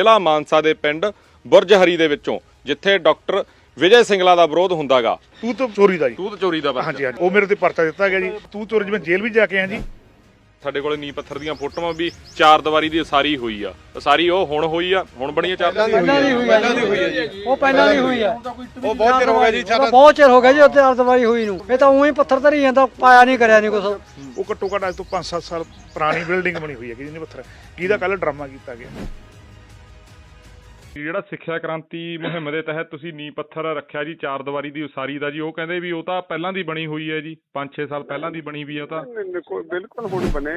ਜ਼ਿਲ੍ਹਾ ਮਾਨਸਾ ਦੇ ਪਿੰਡ ਬੁਰਜ ਹਰੀ ਦੇ ਵਿੱਚੋਂ ਜਿੱਥੇ ਡਾਕਟਰ ਵਿਜੇ ਸਿੰਗਲਾ ਦਾ ਵਿਰੋਧ ਹੁੰਦਾਗਾ। ਤੂੰ ਤਾਂ ਚੋਰੀ ਦਾ ਜੀ। ਤੂਤ ਚੋਰੀ ਦਾ ਹਾਂਜੀ ਹਾਂਜੀ। ਉਹ ਮੇਰੇ ਤੇ ਪਰਚਾ ਦਿੱਤਾ ਗਿਆ ਜੀ। ਤੂੰ ਚੋਰੀ ਜਿਵੇਂ ਜੇਲ੍ਹ ਵੀ ਜਾ ਕੇ ਆਇਆ ਜੀ। ਸਾਡੇ ਕੋਲੇ ਨੀ ਪੱਥਰ ਦੀਆਂ ਫੋਟੋਆਂ ਵੀ ਚਾਰ ਦੀਵਾਰੀ ਦੀ ਉਸਾਰੀ ਹੋਈ ਆ। ਉਸਾਰੀ ਉਹ ਹੁਣ ਹੋਈ ਆ ਹੁਣ ਬਣੀ ਆ ਚਾਰ ਦੀਵਾਰੀ। ਪਹਿਲਾਂ ਨਹੀਂ ਹੋਈ ਪਹਿਲਾਂ ਨਹੀਂ ਹੋਈ ਹੈ ਜੀ। ਉਹ ਪਹਿਲਾਂ ਨਹੀਂ ਹੋਈ ਹੈ ਉਹ ਬਹੁਤ ਚਿਰ ਹੋ ਗਿਆ ਜੀ ਉਹ ਬਹੁਤ ਚਿਰ ਹੋ ਗਿਆ ਜੀ ਉੱਥੇ ਅਰਦਵਾਈ ਹੋਈ ਨੂੰ। ਇਹ ਤਾਂ ਉਹੀ ਪੱਥਰ ਧਰੀ ਜਾਂਦਾ ਪਾਇਆ ਨਹੀਂ ਕਰਿਆ ਨਹੀਂ ਕੁਛ। ਉਹ ਘੱਟੋ ਘੱਟ ਅੱਜ ਤੋਂ 5-7 ਸਾਲ ਪੁਰਾਣੀ ਬਿਲਡਿੰਗ ਬਣੀ ਹੋਈ ਹੈ ਜਿਹਨੇ ਪੱਥਰ। ਕਿਹਦਾ ਕੱਲ ਡਰਾਮਾ ਕੀਤਾ ਗਿਆ। ਜਿਹੜਾ ਸਿੱਖਿਆ ਕ੍ਰਾਂਤੀ ਮੁਹਿੰਮ ਦੇ ਤਹਿਤ ਤੁਸੀਂ ਨੀ ਪੱਥਰ ਰੱਖਿਆ ਜੀ ਚਾਰ ਦੀਵਾਰੀ ਦੀ ਉਸਾਰੀ ਦਾ ਜੀ ਉਹ ਕਹਿੰਦੇ ਵੀ ਉਹ ਤਾਂ ਪਹਿਲਾਂ ਦੀ ਬਣੀ ਹੋਈ ਹੈ ਜੀ 5-6 ਸਾਲ ਪਹਿਲਾਂ ਦੀ ਬਣੀ ਵੀ ਉਹ ਤਾਂ। ਬਿਲਕੁਲ ਬਿਲਕੁਲ ਹੁਣ ਬਣੇ।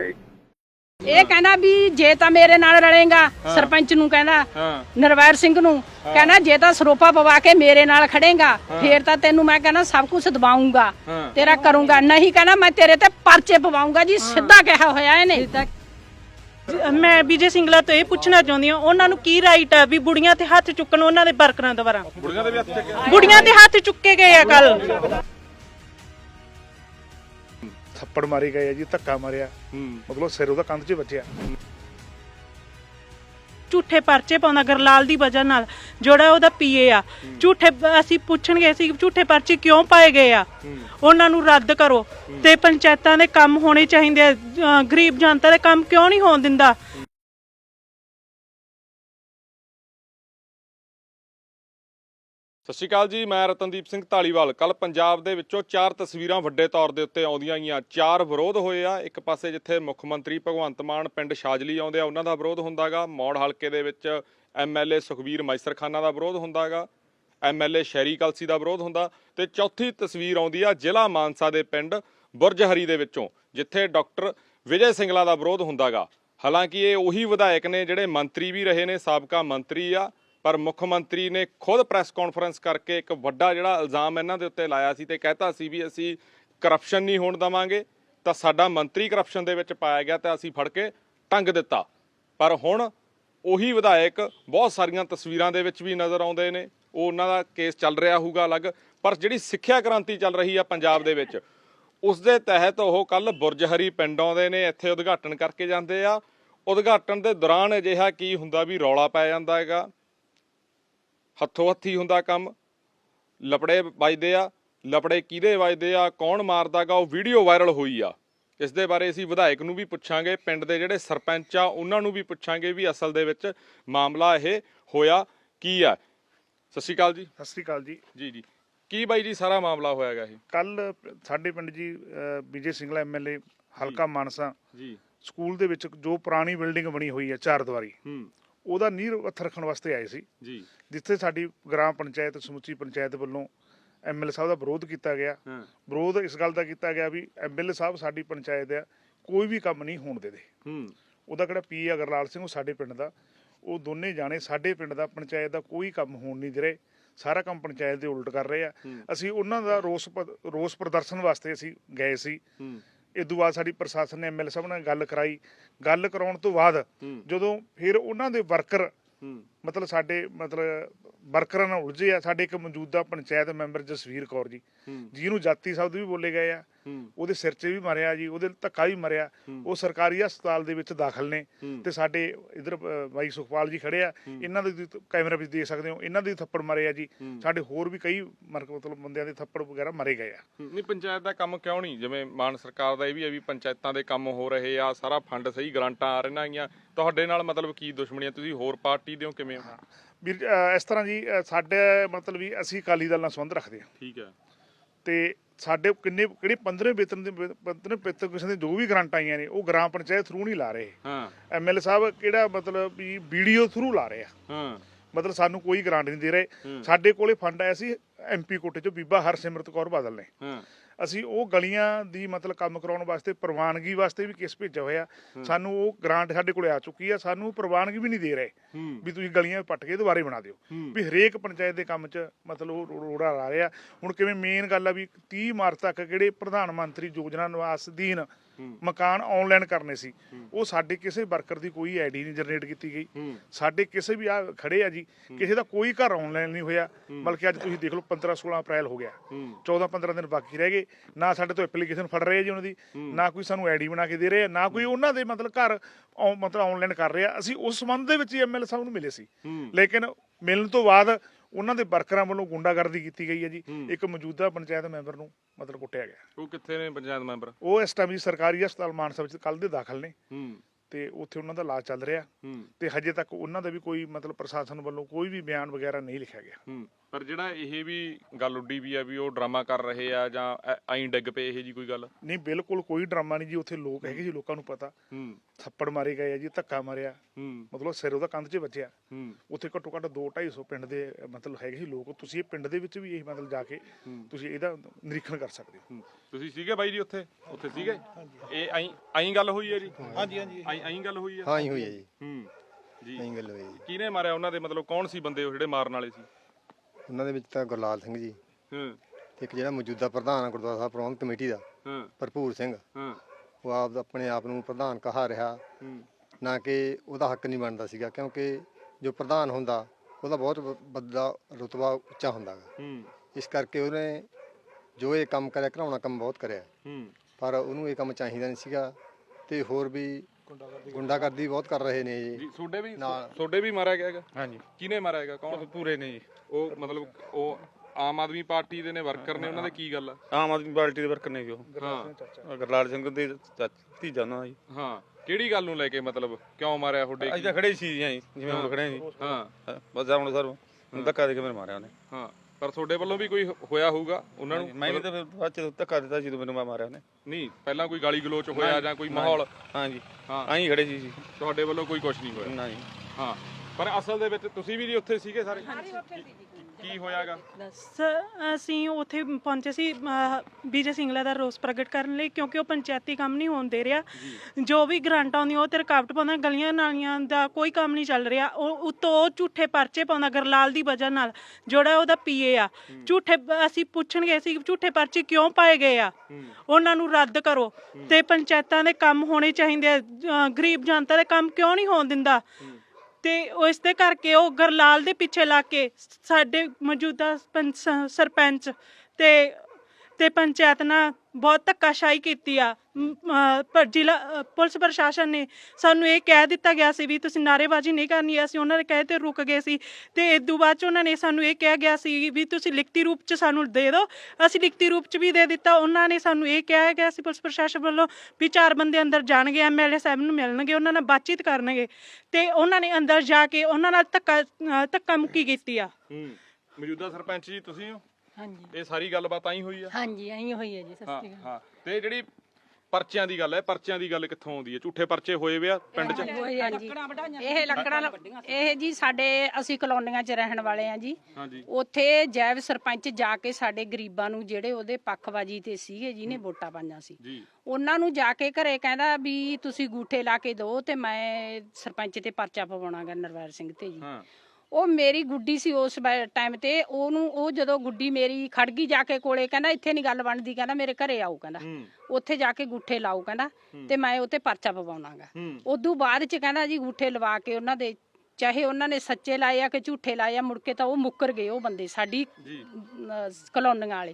ਇਹ ਕਹਿੰਦਾ ਵੀ ਜੇ ਤਾਂ ਮੇਰੇ ਨਾਲ ਰਲੇਗਾ ਸਰਪੰਚ ਨੂੰ ਕਹਿੰਦਾ ਹਾਂ। ਨਰਵੈਰ ਸਿੰਘ ਨੂੰ ਕਹਿੰਦਾ ਜੇ ਤਾਂ ਸਰੋਪਾ ਪਵਾ ਕੇ ਮੇਰੇ ਨਾਲ ਖੜੇਗਾ ਫੇਰ ਤਾਂ ਤੈਨੂੰ ਮੈਂ ਕਹਿੰਦਾ ਸਭ ਕੁਝ ਦਬਾਉਂਗਾ ਹਾਂ। ਤੇਰਾ ਕਰੂੰਗਾ। ਨਹੀਂ ਕਹਿੰਦਾ ਮੈਂ ਤੇਰੇ ਤੇ ਪਰਚੇ ਪਵਾਉਂਗਾ ਜੀ ਸਿੱਧਾ ਕਿਹਾ ਹੋਇਆ ਇਹਨੇ। ਮੈਂ ਵਿਜੇ ਸਿੰਗਲਾ ਤੋਂ ਇਹ ਪੁੱਛਣਾ ਚਾਹੁੰਦੀ ਹਾਂ ਉਹਨਾਂ ਨੂੰ ਕੀ ਰਾਈਟ ਹੈ ਵੀ ਬੁੜੀਆਂ ਤੇ ਹੱਥ ਚੁੱਕਣ ਉਹਨਾਂ ਦੇ ਵਰਕਰਾਂ ਦੁਆਰਾ ਬੁੜੀਆਂ ਦੇ ਵੀ ਹੱਥ ਬੁੜੀਆਂ ਤੇ ਹੱਥ ਚੁੱਕੇ ਗਏ ਆ ਕੱਲ ਥੱਪੜ ਮਾਰੇ ਗਏ ਆ ਜੀ ਧੱਕਾ ਮਾਰਿਆ। ਹੂੰ। ਮਤਲਬ ਸਿਰ ਉਹਦਾ ਕੰਧ 'ਚ ਵੱਜਿਆ। ਝੂਠੇ ਪਰਚੇ ਪਾਉਂਦਾ ਗਰਲਾਲ ਦੀ ਵਜ੍ਹਾ ਨਾਲ ਜਿਹੜਾ ਉਹਦਾ ਪੀਏ ਆ। ਝੂਠੇ ਅਸੀਂ ਪੁੱਛਣਗੇ ਸੀ ਝੂਠੇ ਪਰਚੇ ਕਿਉਂ ਪਾਏ ਗਏ ਆ? ਉਹਨਾਂ ਨੂੰ ਰੱਦ ਕਰੋ। ਤੇ ਪੰਚਾਇਤਾਂ ਦੇ ਕੰਮ ਹੋਣੇ ਚਾਹੀਦੇ ਆ। ਅਹ ਗਰੀਬ ਜਨਤਾ ਦੇ ਕੰਮ ਕਿਉਂ ਨਹੀਂ ਹੋਣ ਦਿੰਦਾ? ਸਤਿ ਸ਼੍ਰੀ ਅਕਾਲ ਜੀ, ਮੈਂ ਰਤਨਦੀਪ ਸਿੰਘ ਢਾਲੀਵਾਲ ਕੱਲ ਪੰਜਾਬ ਦੇ ਵਿੱਚੋਂ ਚਾਰ ਤਸਵੀਰਾਂ ਵੱਡੇ ਤੌਰ ਦੇ ਉੱਤੇ ਆਉਂਦੀਆਂ ਗਈਆਂ ਚਾਰ ਵਿਰੋਧ ਹੋਏ ਆ। ਇੱਕ ਪਾਸੇ ਜਿੱਥੇ ਮੁੱਖ ਮੰਤਰੀ ਭਗਵੰਤ ਮਾਨ ਪਿੰਡ ਸ਼ਾਜਲੀ ਆਉਂਦੇ ਆ, ਉਹਨਾਂ ਦਾ ਵਿਰੋਧ ਹੁੰਦਾਗਾ। ਮੌੜ ਹਲਕੇ ਦੇ ਵਿੱਚ ਐਮਐਲਏ ਸੁਖਬੀਰ ਮੈਸਰਖਾਨਾ ਦਾ ਵਿਰੋਧ ਹੁੰਦਾਗਾ। ਐਮਐਲਏ ਸ਼ਹਿਰੀ ਕਲਸੀ ਦਾ ਵਿਰੋਧ ਹੁੰਦਾ। ਤੇ ਚੌਥੀ ਤਸਵੀਰ ਆਉਂਦੀ ਆ ਜ਼ਿਲ੍ਹਾ ਮਾਨਸਾ ਦੇ ਪਿੰਡ ਬੁਰਜਹਰੀ ਦੇ ਵਿੱਚੋਂ, ਜਿੱਥੇ ਡਾਕਟਰ ਵਿਜੇ ਸਿੰਗਲਾ ਦਾ ਵਿਰੋਧ ਹੁੰਦਾਗਾ। ਹਾਲਾਂਕਿ ਇਹ ਉਹੀ ਵਿਧਾਇਕ ਨੇ ਜਿਹੜੇ ਮੰਤਰੀ ਵੀ ਰਹੇ ਨੇ, ਸਾਬਕਾ ਮੰਤਰੀ ਆ। ਪਰ ਮੁੱਖ ਮੰਤਰੀ ਨੇ ਖੁਦ ਪ੍ਰੈਸ ਕਾਨਫਰੰਸ ਕਰਕੇ ਇੱਕ ਵੱਡਾ ਜਿਹੜਾ ਇਲਜ਼ਾਮ ਇਹਨਾਂ ਦੇ ਉੱਤੇ ਲਾਇਆ ਸੀ ਤੇ ਕਹਿਤਾ ਸੀ ਵੀ ਅਸੀਂ ਕਰਪਸ਼ਨ ਨਹੀਂ ਹੋਣ ਦਵਾਂਗੇ, ਤਾਂ ਸਾਡਾ ਮੰਤਰੀ ਕਰਪਸ਼ਨ ਦੇ ਵਿੱਚ ਪਾਇਆ ਗਿਆ ਤਾਂ ਅਸੀਂ ਫੜ ਕੇ ਟੰਗ ਦਿੱਤਾ। ਪਰ ਹੁਣ ਉਹੀ ਵਿਧਾਇਕ ਬਹੁਤ ਸਾਰੀਆਂ ਤਸਵੀਰਾਂ ਦੇ ਵਿੱਚ ਵੀ ਨਜ਼ਰ ਆਉਂਦੇ ਨੇ, ਉਹ ਉਹਨਾਂ ਦਾ ਕੇਸ ਚੱਲ ਰਿਹਾ ਹੋਊਗਾ ਅਲੱਗ, ਪਰ ਜਿਹੜੀ ਸਿੱਖਿਆ ਕ੍ਰਾਂਤੀ ਚੱਲ ਰਹੀ ਆ ਪੰਜਾਬ ਦੇ ਵਿੱਚ, ਉਸ ਦੇ ਤਹਿਤ ਉਹ ਕੱਲ ਬੁਰਜਹਰੀ ਪਿੰਡ ਆਉਂਦੇ ਨੇ, ਇੱਥੇ ਉਦਘਾਟਨ ਕਰਕੇ ਜਾਂਦੇ ਆ। ਉਦਘਾਟਨ ਦੇ ਦੌਰਾਨ ਅਜਿਹਾ ਕੀ ਹੁੰਦਾ ਵੀ ਰੌਲਾ ਪੈ ਜਾਂਦਾ ਹੈਗਾ। ਹੱਥੋਂ ਹੱਥੀ ਹੁੰਦਾ ਕੰਮ। ਲਪੜੇ ਵੱਜਦੇ ਆ ਲਪੜੇ ਕਿਹਦੇ ਵੱਜਦੇ ਆ ਕੌਣ ਮਾਰਦਾਗਾ ਉਹ ਵੀਡੀਓ ਵਾਇਰਲ ਹੋਈ ਆ। ਇਸ ਦੇ ਬਾਰੇ ਅਸੀਂ ਵਿਧਾਇਕ ਨੂੰ ਵੀ ਪੁੱਛਾਂਗੇ ਪਿੰਡ ਦੇ ਜਿਹੜੇ ਸਰਪੰਚ ਆ ਉਹਨਾਂ ਨੂੰ ਵੀ ਪੁੱਛਾਂਗੇ ਵੀ ਅਸਲ ਦੇ ਵਿੱਚ ਮਾਮਲਾ ਇਹ ਹੋਇਆ ਕੀ ਆ। ਸਤਿ ਸ਼੍ਰੀ ਅਕਾਲ ਜੀ। ਸਤਿ ਸ੍ਰੀ ਅਕਾਲ ਜੀ। ਜੀ ਜੀ। ਕੀ ਬਾਈ ਜੀ ਸਾਰਾ ਮਾਮਲਾ ਹੋਇਆਗਾ ਇਹ? ਕੱਲ ਸਾਡੇ ਪਿੰਡ ਜੀ ਵਿਜੇ ਸਿੰਗਲਾ ਐਮਐਲਏ ਹਲਕਾ ਮਾਨਸਾ। ਜੀ। ਸਕੂਲ ਦੇ ਵਿੱਚ ਜੋ ਪੁਰਾਣੀ ਬਿਲਡਿੰਗ ਬਣੀ ਹੋਈ ਹੈ ਚਾਰ ਦੀਵਾਰੀ ਹੂੰ। ਉਹਦਾ ਨੀਂਹ ਪੱਥਰ ਰੱਖਣ ਵਾਸਤੇ ਆਏ ਸੀ। ਜੀ। ਜਿੱਥੇ ਸਾਡੀ ਗ੍ਰਾਮ ਪੰਚਾਇਤ ਸਮੁੱਚੀ ਪੰਚਾਇਤ ਵੱਲੋਂ ਐਮਐਲਏ ਸਾਹਿਬ ਦਾ ਵਿਰੋਧ ਕੀਤਾ ਗਿਆ। ਵਿਰੋਧ ਇਸ ਗੱਲ ਦਾ ਕੀਤਾ ਗਿਆ ਵੀ ਐਮਐਲਏ ਸਾਹਿਬ ਸਾਡੀ ਪੰਚਾਇਤ ਦਾ ਕੋਈ ਵੀ ਕੰਮ ਨਹੀਂ ਹੋਣ ਦੇਦੇ। ਹੂੰ। ਉਹਦਾ ਕਿਹੜਾ ਪੀ ਅਗਰਲਾਲ ਸਿੰਘ ਉਹ ਸਾਡੇ ਪਿੰਡ ਦਾ। ਉਹ ਦੋਨੇ ਜਾਣੇ ਸਾਡੇ ਪਿੰਡ ਦਾ ਪੰਚਾਇਤ ਦਾ ਕੋਈ ਕੰਮ ਹੋਣ ਨਹੀਂ ਦੇ ਰਹੇ। ਸਾਰਾ ਕੰਮ ਪੰਚਾਇਤ ਦੇ ਉਲਟ ਕਰ ਰਹੇ ਆ। ਅਸੀਂ ਉਹਨਾਂ ਦਾ ਰੋਸ ਰੋਸ ਪ੍ਰਦਰਸ਼ਨ ਵਾਸਤੇ ਅਸੀਂ ਗਏ ਸੀ। ਇਹ ਤੋਂ ਬਾਅਦ ਸਾਡੀ ਪ੍ਰਸ਼ਾਸਨ ਨੇ ਐਮਐਲਏ ਸਾਹਿਬ ਨਾਲ ਗੱਲ ਕਰਾਈ। ਗੱਲ ਕਰਾਉਣ ਤੋਂ ਬਾਅਦ ਜਦੋਂ ਫਿਰ ਉਹਨਾਂ ਦੇ ਵਰਕਰ ਮਤਲਬ ਸਾਡੇ ਮਤਲਬ ਵਰਕਰਾਂ ਨਾਲ ਉਲਝੇ ਆ। ਸਾਡੇ ਇੱਕ ਮੌਜੂਦਾ ਪੰਚਾਇਤ ਮੈਂਬਰ ਜਸਵੀਰ ਕੌਰ ਜੀ ਜਿਹਨੂੰ ਜਾਤੀ ਸ਼ਬਦ ਵੀ ਬੋਲੇ ਗਏ ਆ। ਉਹਦੇ ਸਿਰ 'ਚ ਵੀ ਮਾਰਿਆ ਜੀ ਉਹਦੇ ਧੱਕਾ ਵੀ ਮਰਿਆ। ਉਹ ਸਰਕਾਰੀ ਹਸਪਤਾਲ ਦੇ ਵਿੱਚ ਦਾਖਲ ਨੇ। ਤੇ ਸਾਡੇ ਇਧਰ ਬਾਈ ਸੁਖਪਾਲ ਜੀ ਖੜੇ ਆ। ਇਹਨਾਂ ਦੇ ਕੈਮਰਾ ਵਿੱਚ ਦੇਖ ਸਕਦੇ ਹੋ। ਇਹਨਾਂ ਦੇ ਥੱਪੜ ਮਾਰੇ ਆ ਜੀ। ਸਾਡੇ ਹੋਰ ਵੀ ਕਈ ਮਤਲਬ ਬੰਦਿਆਂ ਦੇ ਥੱਪੜ ਵਗੈਰਾ ਮਾਰੇ ਗਏ ਆ। ਨਹੀਂ ਪੰਚਾਇਤ ਦਾ ਕੰਮ ਕਿਉਂ ਨਹੀਂ? ਜਿਵੇਂ ਮਾਨ ਸਰਕਾਰ ਦਾ ਇਹ ਵੀ ਹੈ ਵੀ ਪੰਚਾਇਤਾਂ ਦੇ ਕੰਮ ਹੋ ਰਹੇ ਆ ਸਾਰਾ ਫੰਡ ਸਹੀ ਗ੍ਰਾਂਟਾਂ ਆ ਰਹੀਆਂ ਗੀਆਂ ਤੁਹਾਡੇ ਨਾਲ ਮਤਲਬ ਕੀ ਦੁਸ਼ਮਣੀਆਂ? ਤੁਸੀਂ ਹੋਰ ਪਾਰਟੀ ਦੇ ਹੋ ਕਿਵੇਂ ਹੋ ਵੀਰ ਇਸ ਤਰ੍ਹਾਂ ਜੀ ਸਾਡੇ ਮਤਲਬ ਵੀ ਅਸੀਂ ਅਕਾਲੀ ਦਲ ਨਾਲ ਸੰਬੰਧ ਰੱਖਦੇ ਹਾਂ। ਠੀਕ ਹੈ। ਤੇ ਸਾਡੇ ਕਿੰਨੇ ਕਿਹੜੇ 15 ਵੇਤਨ ਦੇ 15 ਵੇਤਨ ਕਿਸੇ ਦੇ ਜੋ ਵੀ ਗ੍ਰਾਂਟ ਆਈਆਂ ਨੇ ਉਹ ਗ੍ਰਾਮ ਪੰਚਾਇਤ ਥਰੂ ਨਹੀਂ ਲਾ ਰਹੇ। ਹਾਂ। ਐਮਐਲਏ ਸਾਹਿਬ ਕਿਹੜਾ ਮਤਲਬ ਵੀ ਵੀਡੀਓ ਥਰੂ ਲਾ ਰਹੇ ਆ। ਹਾਂ। ਮਤਲਬ ਸਾਨੂੰ ਕੋਈ ਗ੍ਰਾਂਟ ਨਹੀਂ ਦੇ ਰਹੇ। ਸਾਡੇ ਕੋਲੇ ਫੰਡ ਆਇਆ ਸੀ ਐਮਪੀ ਕੋਟੇ ਚੋਂ ਬੀਬਾ ਹਰਸਿਮਰਤ ਕੌਰ ਬਾਦਲ ਨੇ। ਹਾਂ। ਅਸੀਂ ਉਹ ਗਲੀਆਂ ਦੀ ਮਤਲਬ ਕੰਮ ਕਰਾਉਣ ਵਾਸਤੇ ਪ੍ਰਵਾਨਗੀ ਵਾਸਤੇ ਵੀ ਕੇਸ ਭੇਜਿਆ ਹੋਇਆ। ਸਾਨੂੰ ਉਹ ਗ੍ਰਾਂਟ ਸਾਡੇ ਕੋਲੇ ਆ ਚੁੱਕੀ ਆ। ਸਾਨੂੰ ਪ੍ਰਵਾਨਗੀ ਵੀ ਨਹੀਂ ਦੇ ਰਹੇ ਵੀ ਤੁਸੀਂ ਗਲੀਆਂ ਪੱਟ ਕੇ ਦੁਬਾਰੇ ਬਣਾ ਦਿਓ। ਵੀ ਹਰੇਕ ਪੰਚਾਇਤ ਦੇ ਕੰਮ 'ਚ ਮਤਲਬ ਉਹ ਰੋੜਾ ਲਾ ਰਿਹਾ। ਹੁਣ ਕਿਵੇਂ ਮੇਨ ਗੱਲ ਆ ਵੀ 30 ਮਾਰਚ ਤੱਕ ਕਿਹੜੇ ਪ੍ਰਧਾਨ ਮੰਤਰੀ ਯੋਜਨਾ ਨਿਵਾਸ ਅਧੀਨ ਮਕਾਨ ਆਨਲਾਈਨ ਕਰਨੇ ਸੀ। ਉਹ ਸਾਡੇ ਕਿਸੇ ਵਰਕਰ ਦੀ ਕੋਈ ਆਈਡੀ ਨਹੀਂ ਜਨਰੇਟ ਕੀਤੀ ਗਈ। ਸਾਡੇ ਕਿਸੇ ਵੀ ਆ ਖੜੇ ਆ ਜੀ ਕਿਸੇ ਦਾ ਕੋਈ ਘਰ ਆਨਲਾਈਨ ਨਹੀਂ ਹੋਇਆ। ਬਲਕਿ ਅੱਜ ਤੁਸੀਂ ਦੇਖ ਲਓ 15 16 ਅਪ੍ਰੈਲ ਹੋ ਗਿਆ। 14 15 ਦਿਨ ਬਾਕੀ ਰਹਿ ਗਏ। ਨਾ ਸਾਡੇ ਤੋਂ ਐਪਲੀਕੇਸ਼ਨ ਫੜ ਰਹੇ ਆ ਜੀ ਉਹਨਾਂ ਦੀ ਨਾ ਕੋਈ ਸਾਨੂੰ ਆਈਡੀ ਬਣਾ ਕੇ ਦੇ ਰਹੇ ਨਾ ਕੋਈ ਉਹਨਾਂ ਦੇ ਮਤਲਬ ਘਰ ਮਤਲਬ ਆਨਲਾਈਨ ਕਰ ਰਿਹਾ। ਅਸੀਂ ਉਸ ਸੰਬੰਧ ਦੇ ਵਿੱਚ ਐਮਐਲ ਸਾਹਿਬ ਨੂੰ ਮਿਲੇ ਸੀ। ਲੇਕਿਨ ਮਿਲਣ ਤੋਂ ਬਾਅਦ ਉਹਨਾਂ ਦੇ ਵਰਕਰਾਂ ਵੱਲੋਂ ਗੁੰਡਾਗਰਦੀ ਕੀਤੀ ਗਈ ਹੈ ਜੀ। ਇੱਕ ਮੌਜੂਦਾ ਪੰਚਾਇਤ ਮੈਂਬਰ ਨੂੰ ਮਤਲਬ ਕੁੱਟਿਆ ਗਿਆ। ਉਹ ਕਿੱਥੇ ਨੇ ਪੰਚਾਇਤ ਮੈਂਬਰ? ਉਹ ਇਸ ਟਾਈਮ ਜੀ ਸਰਕਾਰੀ ਹਸਪਤਾਲ ਮਾਨਸਾ ਵਿੱਚ ਕੱਲ ਦੇ ਦਾਖਲ ਨੇ। ਤੇ ਉੱਥੇ ਉਹਨਾਂ ਦਾ ਇਲਾਜ ਚੱਲ ਰਿਹਾ। ਤੇ ਹਜੇ ਤੱਕ ਉਹਨਾਂ ਦਾ ਵੀ ਕੋਈ ਮਤਲਬ ਪ੍ਰਸ਼ਾਸਨ ਵੱਲੋਂ ਕੋਈ ਵੀ ਬਿਆਨ ਵਗੈਰਾ ਨਹੀਂ ਲਿਖਿਆ ਗਿਆ। ਪਰ ਜਿਹੜਾ ਇਹ ਵੀ ਗੱਲ ਉੱਡੀ ਵੀ ਆ ਵੀ ਉਹ ਡਰਾਮਾ ਕਰ ਰਹੇ ਆ ਜਾਂ ਐ- ਡਿੱਗ ਪਏ ਇਹ ਜੀ ਕੋਈ ਗੱਲ? ਨਹੀਂ ਬਿਲਕੁਲ ਕੋਈ ਡਰਾਮਾ ਨਹੀਂ ਜੀ ਉੱਥੇ ਲੋਕ ਹੈਗੇ ਜੀ ਲੋਕਾਂ ਨੂੰ ਪਤਾ। ਹੂੰ। ਥੱਪੜ ਮਾਰੇ ਗਏ ਆ ਜੀ ਧੱਕਾ ਮਾਰਿਆ। ਹੂੰ। ਮਤਲਬ ਸਿਰ ਉਹਦਾ ਕੰਧ 'ਚ ਵੱਜਿਆ। ਹੂੰ। ਉੱਥੇ ਘੱਟੋ ਘੱਟ 2 250 ਪਿੰਡ ਦੇ ਮਤਲਬ ਹੈਗੇ ਸੀ ਲੋਕ। ਤੁਸੀਂ ਇਹ ਪਿੰਡ ਦੇ ਵਿੱਚ ਵੀ ਇਹ ਮਤਲਬ ਜਾ ਕੇ ਤੁਸੀਂ ਇਹਦਾ ਨਿਰੀਖਣ ਕਰ ਸਕਦੇ ਹੋ। ਤੁਸੀਂ ਸੀਗੇ ਬਾਈ ਜੀ ਉੱਥੇ? ਉੱਥੇ ਸੀਗੇ? ਇਹ ਐਂ ਐਂ ਗੱਲ ਹੋਈ ਹੈ ਜੀ? ਹਾਂਜੀ ਹਾਂਜੀ। ਐਂ ਐਂ ਗੱਲ ਹੋਈ ਹੈ ਹਾਂ ਹੀ ਹੋਈ ਹੈ ਜੀ। ਹੂੰ। ਜੀ। ਐਂ ਗੱਲ ਹੋਈ ਜੀ। ਕਿਹਨੇ ਮਾਰਿਆ? ਉਹਨਾਂ ਦੇ ਮਤਲਬ ਕੌਣ ਸੀ ਬੰਦੇ ਉਹ ਜਿਹੜੇ ਮਾਰਨ ਵਾਲੇ ਸੀ? ਉਹਨਾਂ ਦੇ ਵਿੱਚ ਤਾਂ ਗੁਰਲਾਲ ਸਿੰਘ ਜੀ ਹੂੰ। ਤੇ ਇੱਕ ਜਿਹੜਾ ਮੌਜੂਦਾ ਪ੍ਰਧਾਨ ਆ ਗੁਰਦੁਆਰਾ ਸਾਹਿਬ ਪ੍ਰਬੰਧਕ ਕਮੇਟੀ ਦਾ ਹੂੰ। ਭਰਪੂਰ ਸਿੰਘ। ਹੂੰ। ਉਹ ਆਪ ਆਪਣੇ ਆਪ ਨੂੰ ਪ੍ਰਧਾਨ ਕਹਾ ਰਿਹਾ। ਹੂੰ। ਨਾ ਕਿ ਉਹਦਾ ਹੱਕ ਨਹੀਂ ਬਣਦਾ ਸੀਗਾ ਕਿਉਂਕਿ ਜੋ ਪ੍ਰਧਾਨ ਹੁੰਦਾ ਉਹਦਾ ਬਹੁਤ ਵੱਡਾ ਰੁਤਬਾ ਉੱਚਾ ਹੁੰਦਾ ਗਾ। ਹੂੰ। ਇਸ ਕਰਕੇ ਉਹਨੇ ਜੋ ਇਹ ਕੰਮ ਕਰਿਆ ਘਰਾਉਣਾ ਕੰਮ ਬਹੁਤ ਕਰਿਆ। ਹੂੰ। ਪਰ ਉਹਨੂੰ ਇਹ ਕੰਮ ਚਾਹੀਦਾ ਨਹੀਂ ਸੀਗਾ ਤੇ ਹੋਰ ਵੀ ਗੁੰਡਾਗਰਦੀ ਬਹੁਤ ਕਰ ਰਹੇ ਨੇ ਜੀ ਜੀ ਤੁਹਾਡੇ ਵੀ ਨਾਲ। ਤੁਹਾਡੇ ਵੀ ਮਾਰਿਆ ਗਿਆ ਹੈਗਾ? ਹਾਂਜੀ। ਕਿਹਨੇ ਮਾਰਿਆ ਹੈਗਾ? ਕੌਣ? ਪੂਰੇ ਨੇ ਜੀ। ਉਹ ਮਤਲਬ ਉਹ ਆਮ ਆਦਮੀ ਪਾਰਟੀ ਦੇ ਨੇ ਵਰਕਰ ਨੇ ਉਹਨਾਂ ਦੇ ਕੀ ਗੱਲ ਆ? ਆਮ ਆਦਮੀ ਪਾਰਟੀ ਦੇ ਵਰਕਰ ਨੇ ਉਹ। ਹਾਂ। ਗਰਲਾਲ ਸਿੰਘ ਦੇ ਚਾਚਾ ਦਾ ਜੀ। ਹਾਂ। ਕਿਹੜੀ ਗੱਲ ਨੂੰ ਲੈ ਕੇ ਮਤਲਬ ਕਿਉਂ ਮਾਰਿਆ ਤੁਹਾਡੇ ਅਸੀਂ ਤਾਂ ਖੜੇ ਸੀ ਜੀ ਜਿਵੇਂ ਹੁਣ ਖੜੇ ਜੀ। ਹਾਂ। ਬਸ ਹੁਣ ਸਰ ਮੈਨੂੰ ਧੱਕਾ ਦੇ ਕੇ ਮੇਰੇ ਮਾਰਿਆ ਉਹਨੇ। ਹਾਂ। ਪਰ ਤੁਹਾਡੇ ਵੱਲੋਂ ਵੀ ਕੋਈ ਹੋਇਆ ਹੋਊਗਾ ਉਹਨਾਂ ਨੂੰ? ਮੈਂ ਵੀ ਤਾਂ ਫਿਰ ਬਾਅਦ ਚ ਧੱਕਾ ਦਿੱਤਾ ਜਦੋਂ ਮੈਨੂੰ ਮੈਂ ਮਾਰਿਆ ਉਹਨੇ। ਨਹੀਂ ਪਹਿਲਾਂ ਕੋਈ ਗਾਲੀ ਗਲੋਚ ਹੋਇਆ ਜਾਂ ਕੋਈ ਮਾਹੌਲ? ਹਾਂ ਜੀ ਹਾਂ। ਐਂ ਹੀ ਖੜੇ ਸੀ ਜੀ। ਤੁਹਾਡੇ ਵੱਲੋਂ ਕੋਈ ਕੁਝ ਨਹੀਂ ਹੋਇਆ? ਨਾ ਜੀ ਹਾਂ। ਪਰ ਅਸਲ ਦੇ ਵਿੱਚ ਤੁਸੀਂ ਵੀ ਉੱਥੇ ਸੀਗੇ ਸਾਰੇ? ਕੀ ਹੋਇਆਗਾ? ਸ- ਅਸੀਂ ਉੱਥੇ ਪਹੁੰਚੇ ਸੀ ਵਿਜੇ ਸਿੰਗਲਾ ਦਾ ਰੋਸ ਪ੍ਰਗਟ ਕਰਨ ਲਈ ਕਿਉਂਕਿ ਉਹ ਪੰਚਾਇਤੀ ਕੰਮ ਨਹੀਂ ਹੋਣ ਦੇ ਰਿਹਾ। ਜੋ। ਵੀ ਗ੍ਰਾਂਟ ਆਉਂਦੀਆਂ ਉਹ ਤੇ ਰੁਕਾਵਟ ਪਾਉਂਦਾ ਗਲੀਆਂ ਨਾਲੀਆਂ ਦਾ ਕੋਈ ਕੰਮ ਨਹੀਂ ਚੱਲ ਰਿਹਾ। ਉਹ ਉਤੋਂ ਉਹ ਝੂਠੇ ਪਰਚੇ ਪਾਉਂਦਾ ਗਰਲਾਲ ਦੀ ਵਜ੍ਹਾ ਨਾਲ ਜਿਹੜਾ ਉਹਦਾ ਪੀਏ ਆ। ਝੂਠੇ ਅਸੀਂ ਪੁੱਛਣ ਗਏ ਸੀ ਕਿ ਝੂਠੇ ਪਰਚੇ ਕਿਉਂ ਪਾਏ ਗਏ ਆ? ਉਹਨਾਂ ਨੂੰ ਰੱਦ ਕਰੋ। ਤੇ ਪੰਚਾਇਤਾਂ ਦੇ ਕੰਮ ਹੋਣੇ ਚਾਹੀਦੇ ਆ। ਗਰੀਬ ਜਨਤਾ ਦੇ ਕੰਮ ਕਿਉਂ ਨਹੀਂ ਹੋਣ ਦਿੰਦਾ? ਤੇ ਉਹ ਦੇ ਕਰਕੇ ਉਹ ਗਰਲਾਲ ਦੇ ਪਿੱਛੇ ਲਾ ਕੇ ਸਾਡੇ ਮੌਜੂਦਾ ਪੰਚ- ਸਰਪੰਚ ਤੇ ਤੇ ਪੰਚਾਇਤ ਨਾਲ ਬਹੁਤ ਧੱਕਾਸ਼ਾਹੀ ਕੀਤੀ ਆ। ਮ- ਅਹ, ਪਰ ਜ਼ਿਲ੍ਹਾ, ਅਹ, ਪੁਲਿਸ ਪ੍ਰਸ਼ਾਸਨ ਨੇ ਸਾਨੂੰ ਇਹ ਕਹਿ ਦਿੱਤਾ ਗਿਆ ਸੀ ਵੀ ਤੁਸੀਂ ਨਾਰੇਬਾਜ਼ੀ ਨਹੀਂ ਕਰਨੀ, ਅਸੀਂ ਉਹਨਾਂ ਦੇ ਕਹੇ ਤੇ ਰੁਕ ਗਏ ਸੀ। ਤੇ ਇਸ ਤੋਂ ਬਾਅਦ ਚ ਉਹਨਾਂ ਨੇ ਸਾਨੂੰ ਇਹ ਕਿਹਾ ਗਿਆ ਸੀ ਵੀ ਤੁਸੀਂ ਲਿਖਤੀ ਰੂਪ ਚ ਸਾਨੂੰ ਦੇ ਦਿਓ। ਅਸੀਂ ਲਿਖਤੀ ਰੂਪ ਚ ਵੀ ਦੇ ਦਿੱਤਾ। ਉਹਨਾਂ ਨੇ ਸਾਨੂੰ ਇਹ ਕਿਹਾ ਗਿਆ ਸੀ ਪੁਲਿਸ ਪ੍ਰਸ਼ਾਸਨ ਵੱਲੋਂ ਵੀ ਚਾਰ ਬੰਦੇ ਅੰਦਰ ਜਾਣਗੇ ਐਮਐਲਏ ਸਾਹਿਬ ਨੂੰ ਮਿਲਣਗੇ, ਉਹਨਾਂ ਨਾਲ ਬਾਤਚੀਤ ਕਰਨਗੇ। ਤੇ ਉਹਨਾਂ ਨੇ ਅੰਦਰ ਜਾ ਕੇ ਉਹਨਾਂ ਨਾਲ ਧੱਕਾ, ਅਹ, ਧੱਕਾ ਮੁੱਕੀ ਕੀਤੀ ਆ। ਹੂੰ। ਮੌਜੂਦਾ ਸਰਪੰਚ ਜੀ, ਤੁਸੀਂ ਹੋ? ਹਾਂਜੀ। ਇਹ ਸਾਰੀ ਗੱਲਬਾਤ ਆਈ ਹੋਈ ਆ? ਹਾਂਜੀ ਐਂ ਹੋਈ ਹੈ ਜੀ ਹਾਂ ਸਸਤੀ ਹਾਂ। ਤੇ ਜਿਹੜੀ ਪਰਚਿਆਂ ਦੀ ਗੱਲ ਹੈ ਪਰਚਿਆਂ ਦੀ ਗੱਲ ਕਿੱਥੋਂ ਆਉਂਦੀ ਹੈ? ਝੂਠੇ ਪਰਚੇ ਹੋਏ ਵੇ ਆ ਪਿੰਡ 'ਚ? ਇਹ ਲੱਕੜਾਂ ਇਹ ਜੀ ਸਾਡੇ ਅਸੀਂ ਕਲੋਨੀਆਂ 'ਚ ਰਹਿਣ ਵਾਲੇ ਆ ਜੀ। ਹਾਂਜੀ। ਉੱਥੇ ਜੈਵ ਸਰਪੰਚ ਜਾ ਕੇ ਸਾਡੇ ਗਰੀਬਾਂ ਨੂੰ ਜਿਹੜੇ ਉਹਦੇ ਪੱਖਵਾਜੀ ਤੇ ਸੀਗੇ ਜਿਹਨੇ ਵੋਟਾਂ ਪਾਈਆਂ ਸੀ। ਜੀ। ਉਹਨਾਂ ਨੂੰ ਜਾ ਕੇ ਘਰੇ ਕਹਿੰਦਾ ਵੀ ਤੁਸੀਂ ਗੂਠੇ ਲਾ ਕੇ ਦਿਓ ਤੇ ਮੈਂ ਸਰਪੰਚ ਤੇ ਪਰਚਾ ਪਵਾਉਣਾਗਾ ਨਰਵੈਰ ਸਿੰਘ ਤੇ ਜੀ। ਹਾਂ। ਉਹ ਮੇਰੀ ਗੁੱਡੀ ਸੀ ਉਸ ਟਾਈਮ ਤੇ ਉਹਨੂੰ ਉਹ ਜਦੋਂ ਗੁੱਡੀ ਮੇਰੀ ਖੜ ਗਈ ਜਾ ਕੇ ਕੋਲੇ ਕਹਿੰਦਾ ਇੱਥੇ ਨਹੀਂ ਗੱਲ ਬਣਦੀ ਕਹਿੰਦਾ ਮੇਰੇ ਘਰੇ ਆਓ ਕਹਿੰਦਾ। ਉੱਥੇ ਜਾ ਕੇ ਗੁੱਠੇ ਲਾਓ ਕਹਿੰਦਾ। ਤੇ ਮੈਂ ਉੱਤੇ ਪਰਚਾ ਪਵਾਉਣਾਗਾ। ਉਦੋਂ ਬਾਅਦ ਚ ਕਹਿੰਦਾ ਜੀ ਗੁੱਠੇ ਲਵਾ ਕੇ ਉਹਨਾਂ ਦੇ ਚਾਹੇ ਉਹਨਾਂ ਨੇ ਸੱਚੇ ਲਾਏ ਆ ਕਿ ਝੂਠੇ ਲਾਏ ਆ ਮੁੜ ਕੇ ਤਾਂ ਉਹ ਮੁੱਕਰ ਗਏ ਉਹ ਬੰਦੇ ਸਾਡੀ ਕਲੋਨੀਆਂ ਵਾਲੇ।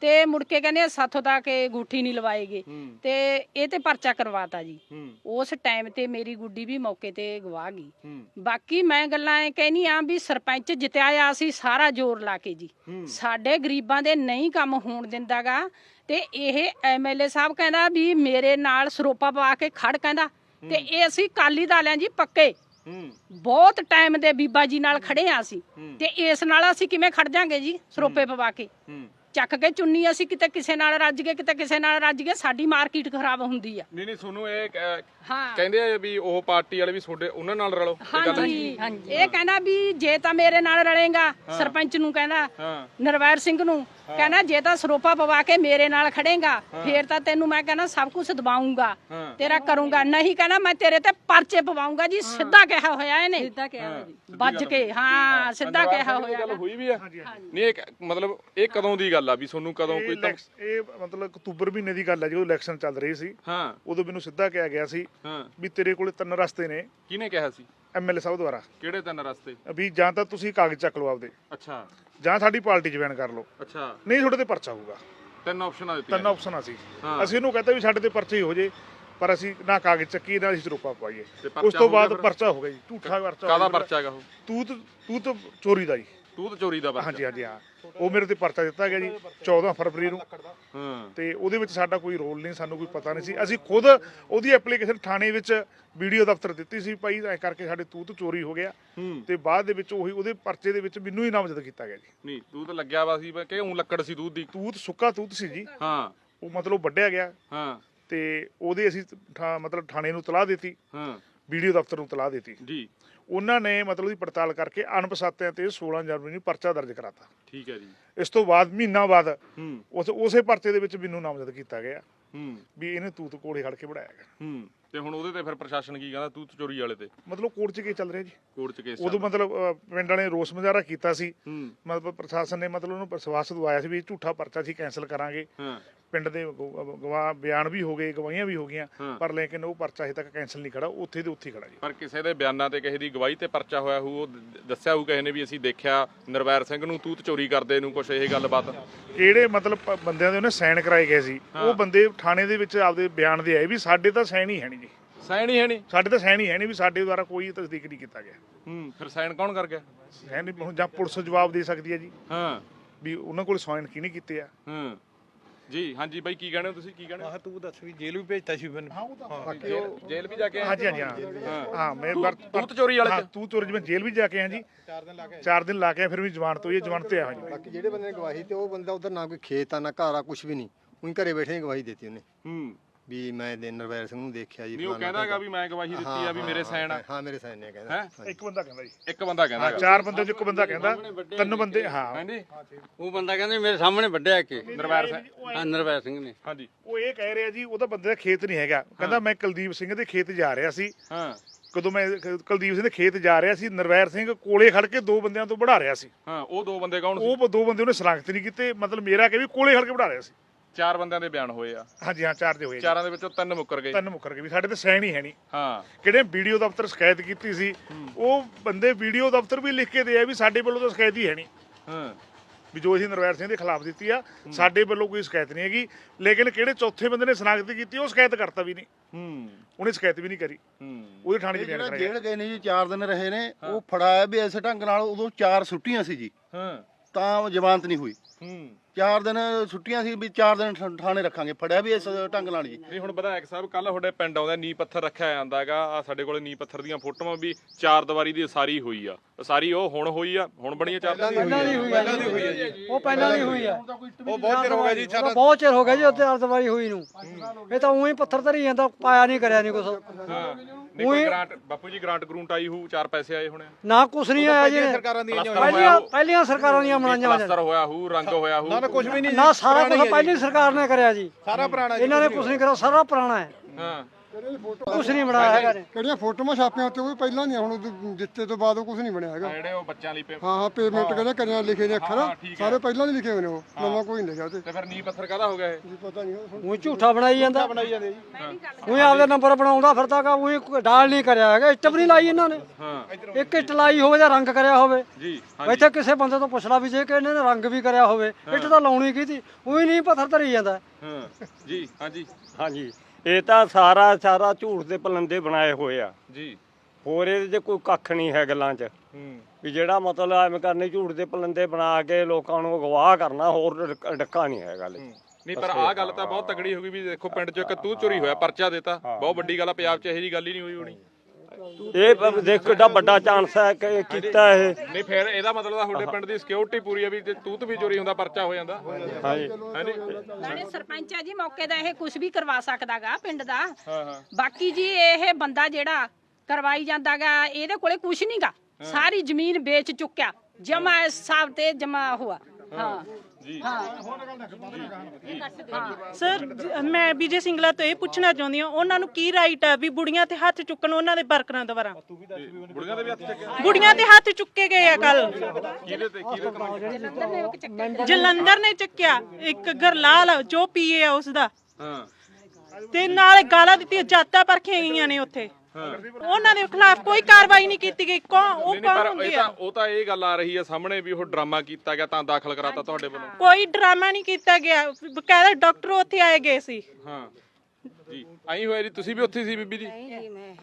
ਤੇ ਮੁੜ ਕੇ ਕਹਿੰਦੇ ਆ, ਸਾਥੋਂ ਤਾਂ ਕਿ ਗੁੱਠੀ ਨਹੀਂ ਲਵਾਏਗੇ। ਤੇ ਇਹ ਤੇ ਪਰਚਾ ਕਰਵਾਤਾ ਜੀ। ਉਸ ਟਾਈਮ ਤੇ ਮੇਰੀ ਗੁੱਡੀ ਵੀ ਮੌਕੇ ਤੇ ਗਵਾ ਗਈ। ਬਾਕੀ ਮੈਂ ਗੱਲਾਂ ਇਹ ਕਹਿਨੀ ਆ ਵੀ ਸਰਪੰਚ ਜਿੱਤਿਆ ਆ ਸੀ ਸਾਰਾ ਜ਼ੋਰ ਲਾ ਕੇ ਜੀ। ਸਾਡੇ ਗਰੀਬਾਂ ਦੇ ਨਹੀਂ ਕੰਮ ਹੋਣ ਦਿੰਦਾਗਾ। ਤੇ ਇਹ ਐਮਐਲਏ ਸਾਹਿਬ ਕਹਿੰਦਾ ਵੀ ਮੇਰੇ ਨਾਲ ਸਰੋਪਾ ਪਵਾ ਕੇ ਖੜ ਕਹਿੰਦਾ। ਤੇ ਇਹ ਅਸੀਂ ਕਾਲੀ ਦਾਲਿਆਂ ਜੀ ਪੱਕੇ। ਬਹੁਤ ਟਾਈਮ ਦੇ ਬੀਬਾ ਜੀ ਨਾਲ ਖੜੇ ਆ ਅਸੀਂ। ਤੇ ਇਸ ਨਾਲ ਅਸੀਂ ਕਿਵੇਂ ਖੜ ਜਾਾਂਗੇ ਜੀ ਸਰੋਪੇ ਪਵਾ ਕੇ? ਹੂੰ। ਚੱਕ ਕੇ ਚੁੰਨੀ ਅਸੀਂ ਕਿਤੇ ਕਿਸੇ ਨਾਲ ਰੱਜ ਗਏ ਕਿਤੇ ਕਿਸੇ ਨਾਲ ਰੱਜ ਗਏ ਸਾਡੀ ਮਾਰਕੀਟ ਖਰਾਬ ਹੁੰਦੀ ਆ। ਨਹੀਂ ਨਹੀਂ ਤੁਹਾਨੂੰ ਇਹ ਕਹਿੰਦੇ ਆ ਵੀ ਉਹ ਪਾਰਟੀ ਵਾਲੇ ਵੀ ਤੁਹਾਡੇ ਉਹਨਾਂ ਨਾਲ ਰਲੋ। ਹਾਂਜੀ। ਇਹ ਕਹਿੰਦਾ ਵੀ ਜੇ ਤਾਂ ਮੇਰੇ ਨਾਲ ਰਲੇਗਾ ਸਰਪੰਚ ਨੂੰ ਕਹਿੰਦਾ ਹਾਂ। ਨਰਵੈਰ ਸਿੰਘ ਨੂੰ ਕਹਿੰਦਾ ਜੇ ਤਾਂ ਸਰੋਪਾ ਪਵਾ ਕੇ ਮੇਰੇ ਨਾਲ ਖੜੇਗਾ ਫੇਰ ਤਾਂ ਤੈਨੂੰ ਮੈਂ ਕਹਿੰਦਾ ਸਭ ਕੁਝ ਦਬਾਉਂਗਾ ਤੇਰਾ ਕਰੂੰਗਾ। ਨਹੀਂ ਕਹਿੰਦਾ ਮੈਂ ਤੇਰੇ ਤੇ ਪਰਚੇ ਪਵਾਉਂਗਾ ਜੀ ਸਿੱਧਾ ਕਿਹਾ ਹੋਇਆ ਇਹਨੇ। ਸਿੱਧਾ ਕਿਹਾ ਜੀ। ਵੱਜ ਕੇ ਹਾਂ ਸਿੱਧਾ ਕਿਹਾ ਹੋਇਆ ਗੱਲ ਹੋਈ ਵੀ ਆ। ਨਹੀਂ ਇਹ ਮਤਲਬ ਇਹ ਕਦੋਂ ਦੀ ਗੱਲ ਆ ਵੀ ਤੁਹਾਨੂੰ ਕਦੋਂ ਕੋਈ ਤਾਂ ਇਹ ਮਤਲਬ ਅਕਤੂਬਰ ਮਹੀਨੇ ਦੀ ਗੱਲ ਹੈ ਜਦੋਂ ਇਲੈਕਸ਼ਨ ਚੱਲ ਰਹੀ ਸੀ। ਹਾਂ। ਉਦੋਂ ਮੈਨੂੰ ਸਿੱਧਾ ਕਿਹਾ ਗਿਆ ਸੀ ਹਾਂ। ਵੀ ਤੇਰੇ ਕੋਲੇ ਤਿੰਨ ਰਸਤੇ ਨੇ। ਕਿਹਨੇ ਕਿਹਾ ਸੀ? ਐਮਐਲਏ ਸਾਹਿਬ ਦੁਆਰਾ। ਕਿਹੜੇ ਤਿੰਨ ਰਸਤੇ? ਵੀ ਜਾਂ ਤਾਂ ਤੁਸੀਂ ਕਾਗਜ਼ ਚੱਕ ਲਓ ਆਪਦੇ। ਅੱਛਾ। ਜਾਂ ਸਾਡੀ ਪਾਰਟੀ ਜੁਆਇਨ ਕਰ ਲਓ। ਅੱਛਾ। ਨਹੀਂ ਤੁਹਾਡੇ ਤੇ ਪਰਚਾ ਹੋਊਗਾ। ਤਿੰਨ ਆਪਸ਼ਨਾਂ ਦਿੱਤੀਆਂ ਤਿੰਨ ਆਪਸ਼ਨ ਸੀ। ਹਾਂ। ਅਸੀਂ ਉਹਨੂੰ ਕਹਤਾ ਵੀ ਸਾਡੇ ਤੇ ਪਰਚੇ ਹੀ ਹੋ ਜੇ ਪਰ ਅਸੀਂ ਨਾ ਕਾਗਜ਼ ਚੱਕੀ ਨਾ ਅਸੀਂ ਸਰੋਪਾ ਪਾਈਏ ਤੇ ਪਰਚਾ ਉਸ ਤੋਂ ਹੋ ਗਿਆ ਬਾਅਦ ਫਿਰ? ਪਰਚਾ ਹੋ ਗਿਆ ਜੀ। ਝੂਠਾ ਪਰਚਾ ਗਿਆ। ਪਰਚਾ ਹੈਗਾ ਉਹ? ਤੂਤ ਤੂਤ ਚੋਰੀ ਦਾ ਜੀ ਤੂਤ ਚੋਰੀ ਦਾ ਪਰਚਾ। ਹਾਂਜੀ ਹਾਂਜੀ ਹਾਂ। ਉਹ ਮੇਰੇ ਤੇ ਪਰਚਾ ਦਿੱਤਾ ਗਿਆ ਜੀ 14 ਫਰਵਰੀ ਨੂੰ। ਹਾਂ। ਤੇ ਉਹਦੇ ਵਿੱਚ ਸਾਡਾ ਕੋਈ ਰੋਲ ਨਹੀਂ ਸਾਨੂੰ ਕੋਈ ਪਤਾ ਨਹੀਂ ਸੀ। ਅਸੀਂ ਖੁਦ ਉਹਦੀ ਐਪਲੀਕੇਸ਼ਨ ਥਾਣੇ ਵਿੱਚ ਵੀਡੀਓ ਦਫ਼ਤਰ ਦਿੱਤੀ ਸੀ ਭਾਈ ਐ ਕਰਕੇ ਸਾਡੇ ਤੂਤ ਚੋਰੀ ਹੋ ਗਿਆ। ਤੇ ਬਾਅਦ ਦੇ ਵਿੱਚ ਉਹੀ ਉਹਦੇ ਪਰਚੇ ਦੇ ਵਿੱਚ ਮੈਨੂੰ ਹੀ ਨਾਮਜ਼ਦ ਕੀਤਾ ਗਿਆ ਜੀ। ਨਹੀਂ ਤੂਤ ਲੱਗਿਆ ਵਾ ਸੀ ਕਿ ਉਹ ਲੱਕੜ ਸੀ ਤੂਤ ਦੀ। ਤੂਤ ਸੁੱਕਾ ਤੂਤ ਸੀ ਜੀ। ਹਾਂ। ਉਹ ਮਤਲਬ ਵੱਢਿਆ ਗਿਆ। ਹਾਂ। ਤੇ ਉਹਦੇ ਅਸੀਂ ਮਤਲਬ ਥਾਣੇ ਨੂੰ ਤਲਾਹ ਦਿੱਤੀ। ਹਾਂ। ਵੀਡੀਓ ਦਫ਼ਤਰ ਨੂੰ ਤਲਾਹ ਦਿੱਤੀ। ਜੀ। ਉਹਨਾਂ ਨੇ ਮਤਲਬ ਦੀ ਪੜਤਾਲ ਕਰਕੇ ਅਣਪਛਾਤਿਆਂ ਤੇ 16 ਜਨਵਰੀ ਨੂੰ ਪਰਚਾ ਦਰਜ ਕਰਾਤਾ। ਠੀਕ ਹੈ ਜੀ। ਇਸ ਤੋਂ ਬਾਅਦ ਮਹੀਨਾ ਬਾਅਦ ਉਸ ਉਸੇ ਪਰਚੇ ਦੇ ਵਿੱਚ ਮੈਨੂੰ ਨਾਮਜ਼ਦ ਕੀਤਾ ਗਿਆ। ਹੂੰ। ਵੀ ਇਹਨੇ ਤੂਤ ਕੋਲੇ ਖੜ ਕੇ ਬਣਾਇਆ ਗਿਆ। ਹੂੰ। ਤੇ ਹੁਣ ਉਹਦੇ ਤੇ ਫਿਰ ਪ੍ਰਸ਼ਾਸਨ ਕੀ ਕਹਿੰਦਾ? ਤੂਤ ਚੋਰੀ ਵਾਲੇ ਤੇ। ਮਤਲਬ ਕੋਰਟ 'ਚ ਕੀ ਚੱਲ ਰਿਹਾ ਜੀ? ਕੋਰਟ ਚ ਕੇਸ ਉਦੋਂ ਮਤਲਬ ਪਿੰਡ ਵਾਲੇ ਰੋਸ ਮੁਜ਼ਾਹਰਾ ਕੀਤਾ ਸੀ। ਮਤਲਬ ਪ੍ਰਸ਼ਾਸਨ ਨੇ ਮਤਲਬ ਉਹਨੂੰ ਵਿਸ਼ਵਾਸ ਦਵਾਇਆ ਸੀ ਵੀ ਝੂਠਾ ਪਰਚਾ ਸੀ ਕੈਨਸਲ ਕਰਾਂਗੇ। ਹਾਂ। ਪਿੰਡ ਦੇ ਗਵਾ- ਗਵਾਹ ਬਿਆਨ ਵੀ ਹੋ ਗਏ ਗਵਾਹੀਆਂ ਵੀ ਹੋ ਗਈਆਂ। ਪਰ ਲੇਕਿਨ ਉਹ ਪਰਚਾ ਹਜੇ ਤੱਕ ਕੈਨਸਲ ਨਹੀਂ ਖੜਾ ਉੱਥੇ ਦੇ ਉੱਥੇ ਖੜਾ ਜੀ। ਪਰ ਕਿਸੇ ਦੇ ਬਿਆਨਾਂ ਤੇ ਕਿਸੇ ਦੀ ਗਵਾਹੀ ਤੇ ਪਰਚਾ ਹੋਇਆ ਹੋਊ ਉਹ ਦੱਸਿਆ ਹੋਊ ਕਿਸੇ ਨੇ ਵੀ ਅਸੀਂ ਦੇਖਿਆ ਨਰਵੈਰ ਸਿੰਘ ਨੂੰ ਤੂਤ ਚੋਰੀ ਕਰਦੇ ਨੂੰ ਕੁਛ ਇਹ ਗੱਲਬਾਤ। ਕਿਹੜੇ ਮਤਲਬ ਬੰਦਿਆਂ ਦੇ ਉਹਨੇ ਸਾਈਨ ਕਰਾਏ ਗਏ ਸੀ ਉਹ ਬੰਦੇ ਥਾਣੇ ਦੇ ਵਿੱਚ ਆਪਦੇ ਬਿਆਨ ਦੇ ਆਏ ਵੀ ਸਾਡੇ ਤਾਂ ਸਾਈਨ ਹੀ ਹੈ ਨਹੀਂ ਜੀ। ਸਾਈਨ ਹੀ ਹੈ ਨਹੀਂ? ਸਾਡੇ ਤਾਂ ਸਾਈਨ ਹੀ ਹੈ ਨਹੀਂ ਵੀ ਸਾਡੇ ਦੁਆਰਾ ਕੋਈ ਤਸਦੀਕ ਨਹੀਂ ਕੀਤਾ ਗਿਆ। ਹੂੰ ਫਿਰ ਸਾਈਨ ਕੌਣ ਕਰ ਗਿਆ? ਹੁਣ ਜਾਂ ਪੁਲਿਸ ਜਵਾਬ ਦੇ ਸਕਦੀ ਹੈ ਜੀ। ਹਾਂ। ਵੀ ਉਹਨਾਂ ਕੋਲ ਸਾਈਨ ਕਿਹਨੇ ਕੀਤੇ ਆ? ਹਾਂ। ਜੀ ਹਾਂਜੀ ਬਾਈ ਕੀ ਕਹਿਣੇ ਹੋ ਤੁਸੀਂ ਕੀ ਕਹਿਣੇ? ਹੋ? ਆਹ ਤੂੰ ਦੱਸ ਵੀ ਜੇਲ੍ਹ ਵੀ ਭੇਜਤਾ ਸੀ ਮੈਨੂੰ। ਜੇਲ੍ਹ ਜੇਲ੍ਹ ਵੀ ਜਾ ਕੇ ਆਏ? ਹਾਂਜੀ ਹਾਂਜੀ ਹਾਂ। ਹਾਂ। ਮੈਂ ਤੂੰ- ਵਰ- ਤੂਤ ਚੋਰੀ ਵਾਲੇ ਹਾਂ ਚ? ਤੂੰ ਚੋਰੀ ਜਿਵੇਂ ਜੇਲ੍ਹ ਵੀ ਜਾ ਕੇ ਆਇਆ ਜੀ। 4 ਦਿਨ ਲਾ ਕੇ 4 ਦਿਨ ਲਾ ਕੇ ਆਏ, ਫਿਰ ਵੀ ਜਵਾਨ ਤੋਂ ਇਹ ਜਵਾਨ ਤੇ ਆਇਆ ਜੀ। ਬਾਕੀ ਜਿਹੜੇ ਬੰਦੇ ਨੇ ਗਵਾਹੀ ਤੇ ਉਹ ਬੰਦਾ ਉਧਰ ਨਾ ਕੋਈ ਖੇਤ ਆ ਨਾ ਘਰ ਆ ਕੁਝ ਵੀ ਨਹੀਂ। ਉਹੀ ਘਰੇ ਬੈਠੇ ਹੀ ਗਵਾਹੀ ਦਿੱਤੀ ਉਹਨੇ। ਹੂੰ। ਵੀ ਮੈਂ ਦੇ ਨਰਵੈਰ ਸਿੰਘ ਨੂੰ ਦੇਖਿਆ ਜੀ ਨਹੀਂ ਉਹ ਕਹਿੰਦਾ ਹੈਗਾ ਵੀ ਮੈਂ ਗਵਾਹੀ ਦਿੱਤੀ ਆ ਵੀ ਮੇਰੇ ਸਾਈਨ ਆ। ਹਾਂ ਮੇਰੇ ਸਾਈਨ ਨੇ ਕਹਿੰਦਾ। ਹੈ? ਇੱਕ ਬੰਦਾ ਕਹਿੰਦਾ ਜੀ। ਇੱਕ ਬੰਦਾ ਕਹਿੰਦਾ ਹਾਂ ਹੈਗਾ। ਚਾਰ ਬੰਦੇ ਚ ਇੱਕ ਬੰਦਾ ਕਹਿੰਦਾ। ਤਿੰਨ ਬੰਦੇ ਹਾਂ। ਹਾਂਜੀ। ਉਹ ਬੰਦਾ ਕਹਿੰਦੇ ਮੇਰੇ ਸਾਹਮਣੇ ਵੱਢਿਆ ਕਿ ਨਰਵੈਰ ਸਿੰਘ। ਨਰਵੈਰ ਸਿੰਘ ਨੇ। ਹਾਂਜੀ। ਉਹ ਇਹ ਕਹਿ ਰਿਹਾ ਜੀ ਉਹਦਾ ਬੰਦੇ ਦਾ ਖੇਤ ਨਹੀਂ ਹੈਗਾ। ਕਹਿੰਦਾ ਮੈਂ ਕੁਲਦੀਪ ਸਿੰਘ ਦੇ ਖੇਤ ਜਾ ਰਿਹਾ ਸੀ। ਹਾਂ। ਕਦੋਂ ਮੈਂ ਕ- ਕੁਲਦੀਪ ਸਿੰਘ ਦੇ ਖੇਤ ਜਾ ਰਿਹਾ ਸੀ ਨਰਵੈਰ ਸਿੰਘ ਕੋਲੇ ਖੜ ਕੇ ਦੋ ਬੰਦਿਆਂ ਤੋਂ ਵੜਾ ਰਿਹਾ ਸੀ। ਹਾਂ ਉਹ ਦੋ ਬੰਦੇ ਕੌਣ ਸੀ? ਉਹ ਦੋ ਬੰਦੇ ਉਹਨੇ ਸਲਾਖਤ ਨਹੀਂ ਕੀਤੇ। ਮਤਲਬ ਮੇਰਾ ਕਿ ਵੀ ਕੋਲੇ ਖੜ ਕੇ ਵੜਾ ਰਿਹਾ ਸੀ। ਚਾਰ ਬੰਦਿਆਂ ਦੇ ਬਿਆਨ ਹੋਏ ਆ। ਹਾਂਜੀ ਹਾਂ ਚਾਰ ਦੇ ਹੋਏ ਜੀ। ਚਾਰਾਂ ਦੇ ਵਿੱਚੋਂ ਤਿੰਨ ਮੁੱਕਰ ਗਏ। ਤਿੰਨ ਮੁੱਕਰ ਗਏ ਵੀ ਸਾਡੇ ਤੇ ਸਾਈਨ ਹੀ ਹੈ ਨਹੀਂ। ਹਾਂ। ਕਿਹੜੇ ਵੀਡੀਓ ਦਫ਼ਤਰ ਸ਼ਿਕਾਇਤ ਕੀਤੀ ਸੀ ਉਹ ਬੰਦੇ ਵੀਡੀਓ ਦਫ਼ਤਰ ਵੀ ਲਿਖ ਕੇ ਦੇ ਆ ਵੀ ਸਾਡੇ ਵੱਲੋਂ ਤਾਂ ਸ਼ਿਕਾਇਤ ਹੀ ਹੈ ਨਹੀਂ। ਹਾਂ। ਵੀ ਜੋ ਅਸੀਂ ਨਰਵੈਰ ਸਿੰਘ ਦੇ ਖਿਲਾਫ ਦਿੱਤੀ ਆ ਸਾਡੇ ਵੱਲੋਂ ਕੋਈ ਸ਼ਿਕਾਇਤ ਨਹੀਂ ਹੈਗੀ। ਲੇਕਿਨ ਕਿਹੜੇ ਚੌਥੇ ਬੰਦੇ ਨੇ ਸ਼ਨਾਖਤ ਕੀਤੀ ਉਹ ਸ਼ਿਕਾਇਤ ਕਰਤਾ ਵੀ ਨਹੀਂ। ਹੂੰ। ਉਹਨੇ ਸ਼ਿਕਾਇਤ ਵੀ ਨਹੀਂ ਕਰੀ। ਹੂੰ। ਉਹਦੇ ਥਾਣੇ 'ਚ ਬਿਆਨ ਜਿਹੜਾ ਕਰਾਇਆ। ਜੇਲ੍ਹ ਗਏ ਨੇ ਜੀ 4 ਦਿਨ ਰਹੇ ਨੇ ਉਹ ਫੜਾਇਆ ਵੀ ਇਸੇ ਢੰਗ ਨਾਲ ਉਦੋਂ ਚਾਰ ਛੁੱਟੀਆਂ ਸੀ ਜੀ। ਹਾਂ। ਤਾਂ ਜ਼ਮਾਨਤ ਨਹੀਂ ਹੋਈ। ਹੂੰ। 4 ਦਿਨ ਛੁੱਟੀਆਂ ਸੀ ਵੀ 4 ਦਿਨ ਠ- ਥਾਣੇ ਰੱਖਾਂਗੇ। ਫੜਿਆ ਵੀ ਇਸ ਢੰਗ ਨਾਲ ਜੀ। ਨਹੀਂ ਹੁਣ ਵਿਧਾਇਕ ਸਾਹਿਬ ਕੱਲ ਤੁਹਾਡੇ ਪਿੰਡ ਆਉਂਦਾ ਨੀ ਪੱਥਰ ਰੱਖਿਆ ਜਾਂਦਾ ਹੈਗਾ। ਆ ਸਾਡੇ ਕੋਲੇ ਨੀ ਪੱਥਰ ਦੀਆਂ ਫੋਟੋਆਂ ਵੀ ਚਾਰ ਦੀਵਾਰੀ ਦੀ ਉਸਾਰੀ ਹੋਈ ਆ। ਉਸਾਰੀ ਉਹ ਹੁਣ ਹੋਈ ਆ। ਹੁਣ ਬਣੀ ਆ ਚਾਰ ਦੀਵਾਰੀ ਪਹਿਲਾਂ ਨਹੀਂ ਹੋਈ ਆ। ਜੀ। ਉਹ ਪਹਿਲਾਂ ਨਹੀਂ ਹੋਈ ਆ। ਉਹ ਬਹੁਤ ਚਿਰ ਹੋ ਗਿਆ ਜੀ ਉਹਦਾ ਬਹੁਤ ਚਿਰ ਹੋ ਗਿਆ ਜੀ ਉੱਤੇ ਅਰਦਵਾਈ ਹੋਈ ਨੂੰ। ਇਹ ਤਾਂ ਉਹੀ ਪੱਥਰ ਧਰੀ ਜਾਂਦਾ ਪਾਇਆ ਨਹੀਂ ਕਰਿਆ ਨਹੀਂ ਕੁਛ। ਹਾਂ। ਨਹੀਂ ਕੋਈ ਗ੍ਰਾਂਟ ਬਾਪੂ ਜੀ ਗ੍ਰਾਂਟ ਗਰੂੰਟ ਆਈ ਹੋਊ ਚਾਰ ਪੈਸੇ ਆਏ ਹੋਣੇ ਨਾ ਕੁਛ ਨਹੀਂ ਆਇਆ ਜੀ। ਸਰਕਾਰਾਂ ਦੀਆਂ ਪਹਿਲੀਆਂ ਪਹਿਲੀਆਂ ਸਰਕਾਰਾਂ ਦੀਆਂ ਬਣਾਈਆਂ ਹੋਈਆਂ ਹੋਇਆ ਹੋਊ ਰੰਗ ਹੋਇਆ ਹੋਊ। ਕੁਝ ਵੀ ਨਹੀਂ ਨਾ ਸਾਰਾ ਕੁਝ ਪਹਿਲੀ ਸਰਕਾਰ ਨੇ ਕਰਿਆ ਜੀ। ਸਾਰਾ ਪੁਰਾਣਾ ਜੀ ਇਹਨਾਂ ਨੇ ਕੁਝ ਨਹੀਂ ਕਰਿਆ ਸਾਰਾ ਪੁਰਾਣਾ ਹੈ। ਹਾਂ। ਕੁਝ ਨਹੀਂ ਬਣਾਇਆ ਹੈਗਾ ਨੇ ਕਿਹੜੀਆਂ ਫੋਟੋਆਂ ਛਾਪੀਆਂ ਉੱਤੇ ਉਹ ਵੀ ਪਹਿਲਾਂ ਨਹੀਂ ਹੁਣ ਉਹ ਦਿੱਤੇ ਤੋਂ ਬਾਅਦ ਉਹ ਕੁਝ ਨਹੀਂ ਬਣਿਆ ਹੈਗਾ। ਜਿਹੜੇ ਉਹ ਬੱਚਿਆਂ ਲਈ ਪੇ ਹਾਂ ਹਾਂ ਪੇਮੈਂਟ ਕਹਿੰਦੇ ਕਰਿਆ ਲਿਖੇ ਨੇ ਅੱਖਰ। ਸਾਰੇ ਪਹਿਲਾਂ ਨਹੀਂ ਲਿਖੇ ਹੋਏ ਨੇ ਉਹ। ਨਵਾਂ ਕੋਈ ਨਹੀਂ ਲਿਖਿਆ ਉਹਤੇ ਤੇ ਫਿਰ ਨੀ ਪੱਥਰ ਕਾਹਦਾ ਹੋ ਗਿਆ ਇਹ? ਜੀ ਪਤਾ ਨਹੀਂ ਹੁਣ ਉਹੀ ਝੂਠਾ ਬਣਾਈ ਜਾਂਦਾ। ਬਣਾਈ ਜਾਂਦੇ ਜੀ। ਉਹੀ ਆਪਦੇ ਨੰਬਰ ਬਣਾਉਂਦਾ ਫਿਰਦਾਗਾ ਉਹੀ ਡਾਲ ਨਹੀਂ ਕਰਿਆ ਹੈਗਾ ਇੱਟ ਵੀ ਨਹੀਂ ਲਾਈ ਇਹਨਾਂ ਨੇ। ਹਾਂ। ਇੱਕ ਇੱਟ ਲਾਈ ਹੋਵੇ ਜਾਂ ਰੰਗ ਕਰਿਆ ਹੋਵੇ। ਜੀ ਇੱਥੇ ਕਿਸੇ ਬੰਦੇ ਤੋਂ ਪੁੱਛ ਲਾ ਵੀ ਜੇ ਕਿ ਇਹਨਾਂ ਨੇ ਰੰਗ ਵੀ ਕਰਿਆ ਹੋਵੇ ਇੱਟ ਤਾਂ ਲਾਉਣੀ ਕੀਤੀ ਉਹੀ ਨਹੀਂ ਪੱਥਰ ਧਰੀ ਜਾਂਦਾ। ਹਾਂ। ਜੀ ਹਾਂਜੀ। ਹਾਂਜੀ। ਇਹ ਤਾਂ ਸਾਰਾ ਸਾਰਾ ਝੂਠ ਦੇ ਪਲੰਦੇ ਬਣਾਏ ਹੋਏ ਆ। ਜੀ। ਹੋਰ ਇਹਦੇ 'ਚ ਕੋਈ ਕੱਖ ਨਹੀਂ ਹੈ ਗੱਲਾਂ 'ਚ। ਹੂੰ। ਵੀ ਜਿਹੜਾ ਮਤਲਬ ਐਵੇਂ ਕਰਨੇ ਝੂਠ ਦੇ ਪਲੰਦੇ ਬਣਾ ਕੇ ਲੋਕਾਂ ਨੂੰ ਗਵਾਹ ਕਰਨਾ ਹੋਰ ਡੱਕ- ਨਹੀਂ ਹੈ ਗੱਲ 'ਚ। ਨਹੀਂ ਪਰ ਆਹ ਗੱਲ ਤਾਂ ਬਹੁਤ ਤਗੜੀ ਹੋ ਗਈ ਵੀ ਦੇਖੋ ਪਿੰਡ 'ਚ ਇੱਕ ਤੂੰ ਚੋਰੀ ਹੋਇਆ ਪਰਚਾ ਦਿੱਤਾ। ਬਹੁਤ ਵੱਡੀ ਗੱਲ ਆ ਪੰਜਾਬ 'ਚ ਇਹੋ ਜਿਹੀ ਗੱਲ ਹੀ ਨਹੀਂ ਹੋਈ ਹੋਣੀ। ਇਹ ਪ- ਦੇਖ ਕਿੱਡਾ ਵੱਡਾ ਚਾਂਸ ਹੈ ਕਿ ਇਹ ਕੀਤਾ ਇਹ। ਨਹੀਂ ਫਿਰ ਇਹਦਾ ਮਤਲਬ ਤਾਂ ਤੁਹਾਡੇ ਪਿੰਡ ਦੀ ਸਿਕਿਉਰਿਟੀ ਪੂਰੀ ਆ ਵੀ ਜੇ ਤੂਤ ਵੀ ਚੋਰੀ ਹੁੰਦਾ ਪਰਚਾ ਹੋ ਜਾਂਦਾ। ਹਾਂਜੀ। ਹਾਂਜੀ। ਨਾਲੇ ਸਰਪੰਚ ਆ ਜੀ ਮੌਕੇ ਦਾ ਇਹ ਕੁਝ ਵੀ ਕਰਵਾ ਸਕਦਾਗਾ ਪਿੰਡ ਦਾ। ਹਾਂ ਹਾਂ। ਬਾਕੀ ਜੀ ਇਹ ਬੰਦਾ ਜਿਹੜਾ ਕਰਵਾਈ ਜਾਂਦਾਗਾ ਇਹਦੇ ਕੋਲੇ ਕੁਝ ਨਹੀਂਗਾ ਸਾਰੀ ਜ਼ਮੀਨ ਵੇਚ ਚੁੱਕਿਆ। ਜਮਾ ਇਸ ਹਿਸਾਬ ਤੇ ਜਮਾ ਹੋਆ ਹਾਂ। ਸਰ ਜ- ਮੈਂ ਵਿਜੇ ਸਿੰਗਲਾ ਤੋਂ ਇਹ ਪੁੱਛਣਾ ਚਾਹੁੰਦੀ ਹਾਂ ਉਹਨਾਂ ਨੂੰ ਕੀ ਰਾਈਟ ਹੈ ਵੀ ਬੁੜੀਆਂ ਤੇ ਹੱਥ ਚੁੱਕਣ ਉਹਨਾਂ ਦੇ ਵਰਕਰਾਂ ਦੁਆਰਾ ਬੁੜੀਆਂ ਦੇ ਵੀ ਹੱਥ ਚੱਕਿਆ ਬੁੜੀਆਂ ਤੇ ਹੱਥ ਚੁੱਕੇ ਗਏ ਆ ਕੱਲ ਕਿਹਦੇ ਤੇ ਕਿਹਦੇ ਤੇ? ਜਲੰਧਰ ਨੇ ਚੱਕਿਆ ਇੱਕ ਗਰਲਾਲ ਜੋ ਪੀਏ ਆ ਉਸ ਦਾ ਹਾਂ। ਤੇ ਨਾਲ ਗਾਲਾਂ ਦਿੱਤੀਆਂ ਜਾਤਾਂ ਪਰਖੀਆਂ ਗਈਆਂ ਨੇ ਉੱਥੇ। ਉਹਨਾਂ ਦੇ ਖਿਲਾਫ ਕੋਈ ਕਾਰਵਾਈ ਨਹੀਂ ਕੀਤੀ ਗਈ। ਕੌਣ ਉਹ ਨਹੀਂ ਕੌਣ ਪਰ ਹੁੰਦੇ ਇਹ ਆ? ਤਾਂ ਉਹ ਤਾਂ ਇਹ ਗੱਲ ਆ ਰਹੀ ਹੈ ਸਾਹਮਣੇ ਵੀ ਉਹ ਡਰਾਮਾ ਕੀਤਾ ਗਿਆ ਤਾਂ ਦਾਖਲ ਕਰਾਤਾ ਤੁਹਾਡੇ ਵੱਲੋਂ। ਕੋਈ ਡਰਾਮਾ ਨਹੀਂ ਕੀਤਾ ਗਿਆ। ਬਕਾਇਦਾ ਡਾਕਟਰ ਉੱਥੇ ਆਏ ਗਏ ਸੀ। ਹਾਂ। ਜੀ ਆਈ ਹੋਇਆ ਜੀ ਤੁਸੀਂ ਵੀ ਉੱਥੇ ਸੀ ਬੀਬੀ ਜੀ?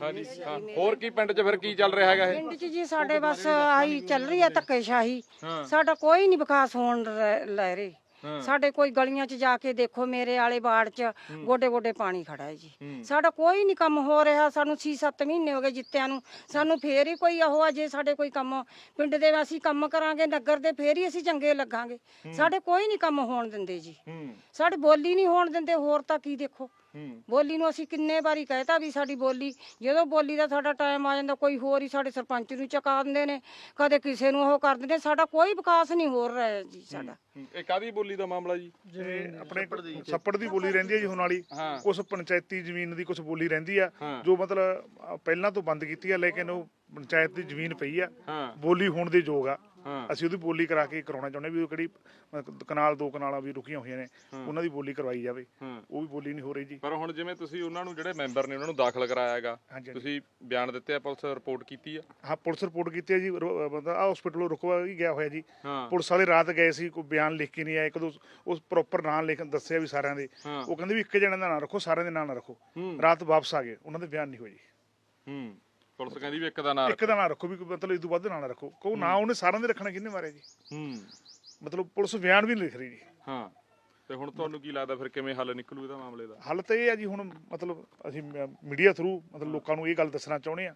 ਹਾਂਜੀ ਹਾਂ ਹੋਰ ਕੀ ਪਿੰਡ 'ਚ ਫਿਰ ਕੀ ਚੱਲ ਰਿਹਾ ਹੈਗਾ ਇਹ? ਪਿੰਡ 'ਚ ਜੀ ਸਾਡੇ ਬਸ ਆਹੀ ਚੱਲ ਰਹੀ ਹੈ ਧੱਕੇਸ਼ਾਹੀ। ਸਾਡਾ ਕੋਈ ਨਹੀਂ ਵਿਕਾਸ ਹੋਣ ਰ- ਲੈ ਰਹੇ। ਸਾਡੇ ਕੋਈ ਗਲੀਆਂ 'ਚ ਜਾ ਕੇ ਦੇਖੋ ਮੇਰੇ ਵਾਲੇ ਬਾੜ 'ਚ ਗੋਡੇ ਗੋਡੇ ਪਾਣੀ ਖੜਾ ਹੈ ਜੀ। ਸਾਡਾ ਕੋਈ ਨਹੀਂ ਕੰਮ ਹੋ ਰਿਹਾ ਸਾਨੂੰ 6-7 ਮਹੀਨੇ ਹੋ ਗਏ ਜਿੱਤਿਆਂ ਨੂੰ। ਸਾਨੂੰ ਫੇਰ ਹੀ ਕੋਈ ਉਹ ਆ ਜੇ ਸਾਡੇ ਕੋਈ ਕੰਮ ਪਿੰਡ ਦੇ ਅਸੀਂ ਕੰਮ ਕਰਾਂਗੇ ਨਗਰ ਦੇ ਫੇਰ ਹੀ ਅਸੀਂ ਚੰਗੇ ਲੱਗਾਂਗੇ। ਸਾਡੇ ਕੋਈ ਨਹੀਂ ਕੰਮ ਹੋਣ ਦਿੰਦੇ ਜੀ। ਸਾਡੀ ਬੋਲੀ ਨਹੀਂ ਹੋਣ ਦਿੰਦੇ ਹੋਰ ਤਾਂ ਕੀ ਦੇਖੋ। ਬੋਲੀ ਨੂੰ ਅਸੀਂ ਕਿੰਨੇ ਵਾਰੀ ਕਹਿਤਾ ਵੀ ਸਾਡੀ ਬੋਲੀ ਜਦੋਂ ਬੋਲੀ ਦਾ ਸਾਡਾ ਟਾਈਮ ਆ ਜਾਂਦਾ ਕੋਈ ਹੋਰ ਹੀ ਸਾਡੇ ਸਰਪੰਚ ਨੂੰ ਚੁਕਾ ਦਿੰਦੇ ਨੇ ਕਦੇ ਕਿਸੇ ਨੂੰ ਉਹ ਕਰ ਦਿੰਦੇ ਸਾਡਾ ਕੋਈ ਵਿਕਾਸ ਨਹੀਂ ਹੋ ਰਿਹਾ ਜੀ ਸਾਡਾ। ਇਹ ਕਾਦੀ ਬੋਲੀ ਦਾ ਮਾਮਲਾ ਜੀ? ਇਹ ਆਪਣੇ ਛੱਪੜ ਦੀ। ਬੋਲੀ ਰਹਿੰਦੀ ਹੈ ਜੀ ਹੁਣ ਵਾਲੀ। ਹਾਂ। ਕੁਝ ਪੰਚਾਇਤੀ ਜ਼ਮੀਨ ਦੀ ਕੁਝ ਬੋਲੀ ਰਹਿੰਦੀ ਆ ਹਾਂ। ਜੋ ਮਤਲਬ ਅ, ਪਹਿਲਾਂ ਤੋਂ ਬੰਦ ਕੀਤੀ ਆ ਲੇਕਿਨ ਉਹ ਪੰਚਾਇਤ ਦੀ ਜ਼ਮੀਨ ਪਈ ਆ। ਹਾਂ। ਬੋਲੀ ਹੋਣ ਦੇ ਯੋਗ ਆ। ਅਸੀਂ ਉਹਦੀ ਬੋਲੀ ਕਰਾ ਕੇ ਕਰਾਉਣਾ ਚਾਹੁੰਦੇ ਵੀ ਉਹ ਕਿਹੜੀ ਕਨਾਲ ਦੋ ਕਨਾਲਾਂ ਵੀ ਰੁਕੀਆਂ ਹੋਈਆਂ ਨੇ ਉਹਨਾਂ ਦੀ ਬੋਲੀ ਕਰਵਾਈ ਜਾਵੇ। ਉਹ ਵੀ ਬੋਲੀ ਨਹੀਂ ਹੋ ਰਹੀ ਜੀ। ਪਰ ਹੁਣ ਜਿਵੇਂ ਤੁਸੀਂ ਉਹਨਾਂ ਨੂੰ ਜਿਹੜੇ ਮੈਂਬਰ ਨੇ ਉਹਨਾਂ ਨੂੰ ਦਾਖਲ ਕਰਾਇਆ ਹੈਗਾ ਹਾਂਜੀ, ਹਾਂਜੀ। ਤੁਸੀਂ ਬਿਆਨ ਦਿੱਤੇ ਆ ਪੁਲਿਸ ਰਿਪੋਰਟ ਕੀਤੀ ਆ? ਹਾਂ ਪੁਲਿਸ ਰਿਪੋਰਟ ਕੀਤੀ ਹੈ ਜੀ ਬੰਦਾ ਆ ਹਸਪੀਟਲੋਂ ਰੁਕਵਾ ਹੀ ਗਿਆ ਹੋਇਆ ਜੀ। ਪੁਲਿਸ ਵਾਲੇ ਰਾਤ ਗਏ ਸੀ ਕੋਈ ਬਿਆਨ ਲਿਖ ਕੇ ਨਹੀਂ ਆਏ ਕਦੋਂ ਉਸ ਪ੍ਰੋਪਰ ਨਾਂ ਲਿਖ ਦੱਸਿਆ ਵੀ ਸਾਰਿਆਂ ਦੇ। ਉਹ ਕਹਿੰਦੇ ਵੀ ਇੱਕ ਜਣੇ ਦਾ ਨਾਂ ਰੱਖੋ ਸਾਰਿਆਂ ਦੇ ਨਾਂ ਨਾ ਰੱਖੋ। ਰਾਤ ਵਾਪਸ ਆ ਗਏ ਉਹਨਾਂ ਦੇ ਬਿਆਨ ਨਹੀਂ ਹੋਏ ਜੀ। ਹੂੰ। ਪੁਲਿਸ ਕਹਿੰਦੀ ਵੀ ਇੱਕ ਦਾ ਨਾਂ ਇੱਕ ਦਾ ਨਾਂ ਰੱਖੋ ਵੀ ਮਤਲਬ ਇਸ ਤੋਂ ਵੱਧ ਨਾਂ ਨਾ ਰੱਖੋ। ਕਹੋ ਨਾ ਉਹਨੇ ਸਾਰਿਆਂ ਦੇ ਰੱਖਣਾ ਕਿਹਨੇ ਮਾਰਿਆ ਜੀ? ਹੂੰ। ਮਤਲਬ ਪੁਲਿਸ ਬਿਆਨ ਵੀ ਨਹੀਂ ਲਿਖ ਰਹੀ ਜੀ। ਹਾਂ। ਤੇ ਹੁਣ ਤੁਹਾਨੂੰ ਕੀ ਲੱਗਦਾ ਫਿਰ ਕਿਵੇਂ ਹੱਲ ਨਿਕਲੂ ਇਹਦਾ ਮਾਮਲੇ ਦਾ? ਹੱਲ ਤਾਂ ਇਹ ਹੈ ਜੀ ਹੁਣ ਮਤਲਬ ਅਸੀਂ ਮੀਡੀਆ ਥਰੂ ਮਤਲਬ ਲੋਕਾਂ ਨੂੰ ਇਹ ਗੱਲ ਦੱਸਣਾ ਚਾਹੁੰਦੇ ਆ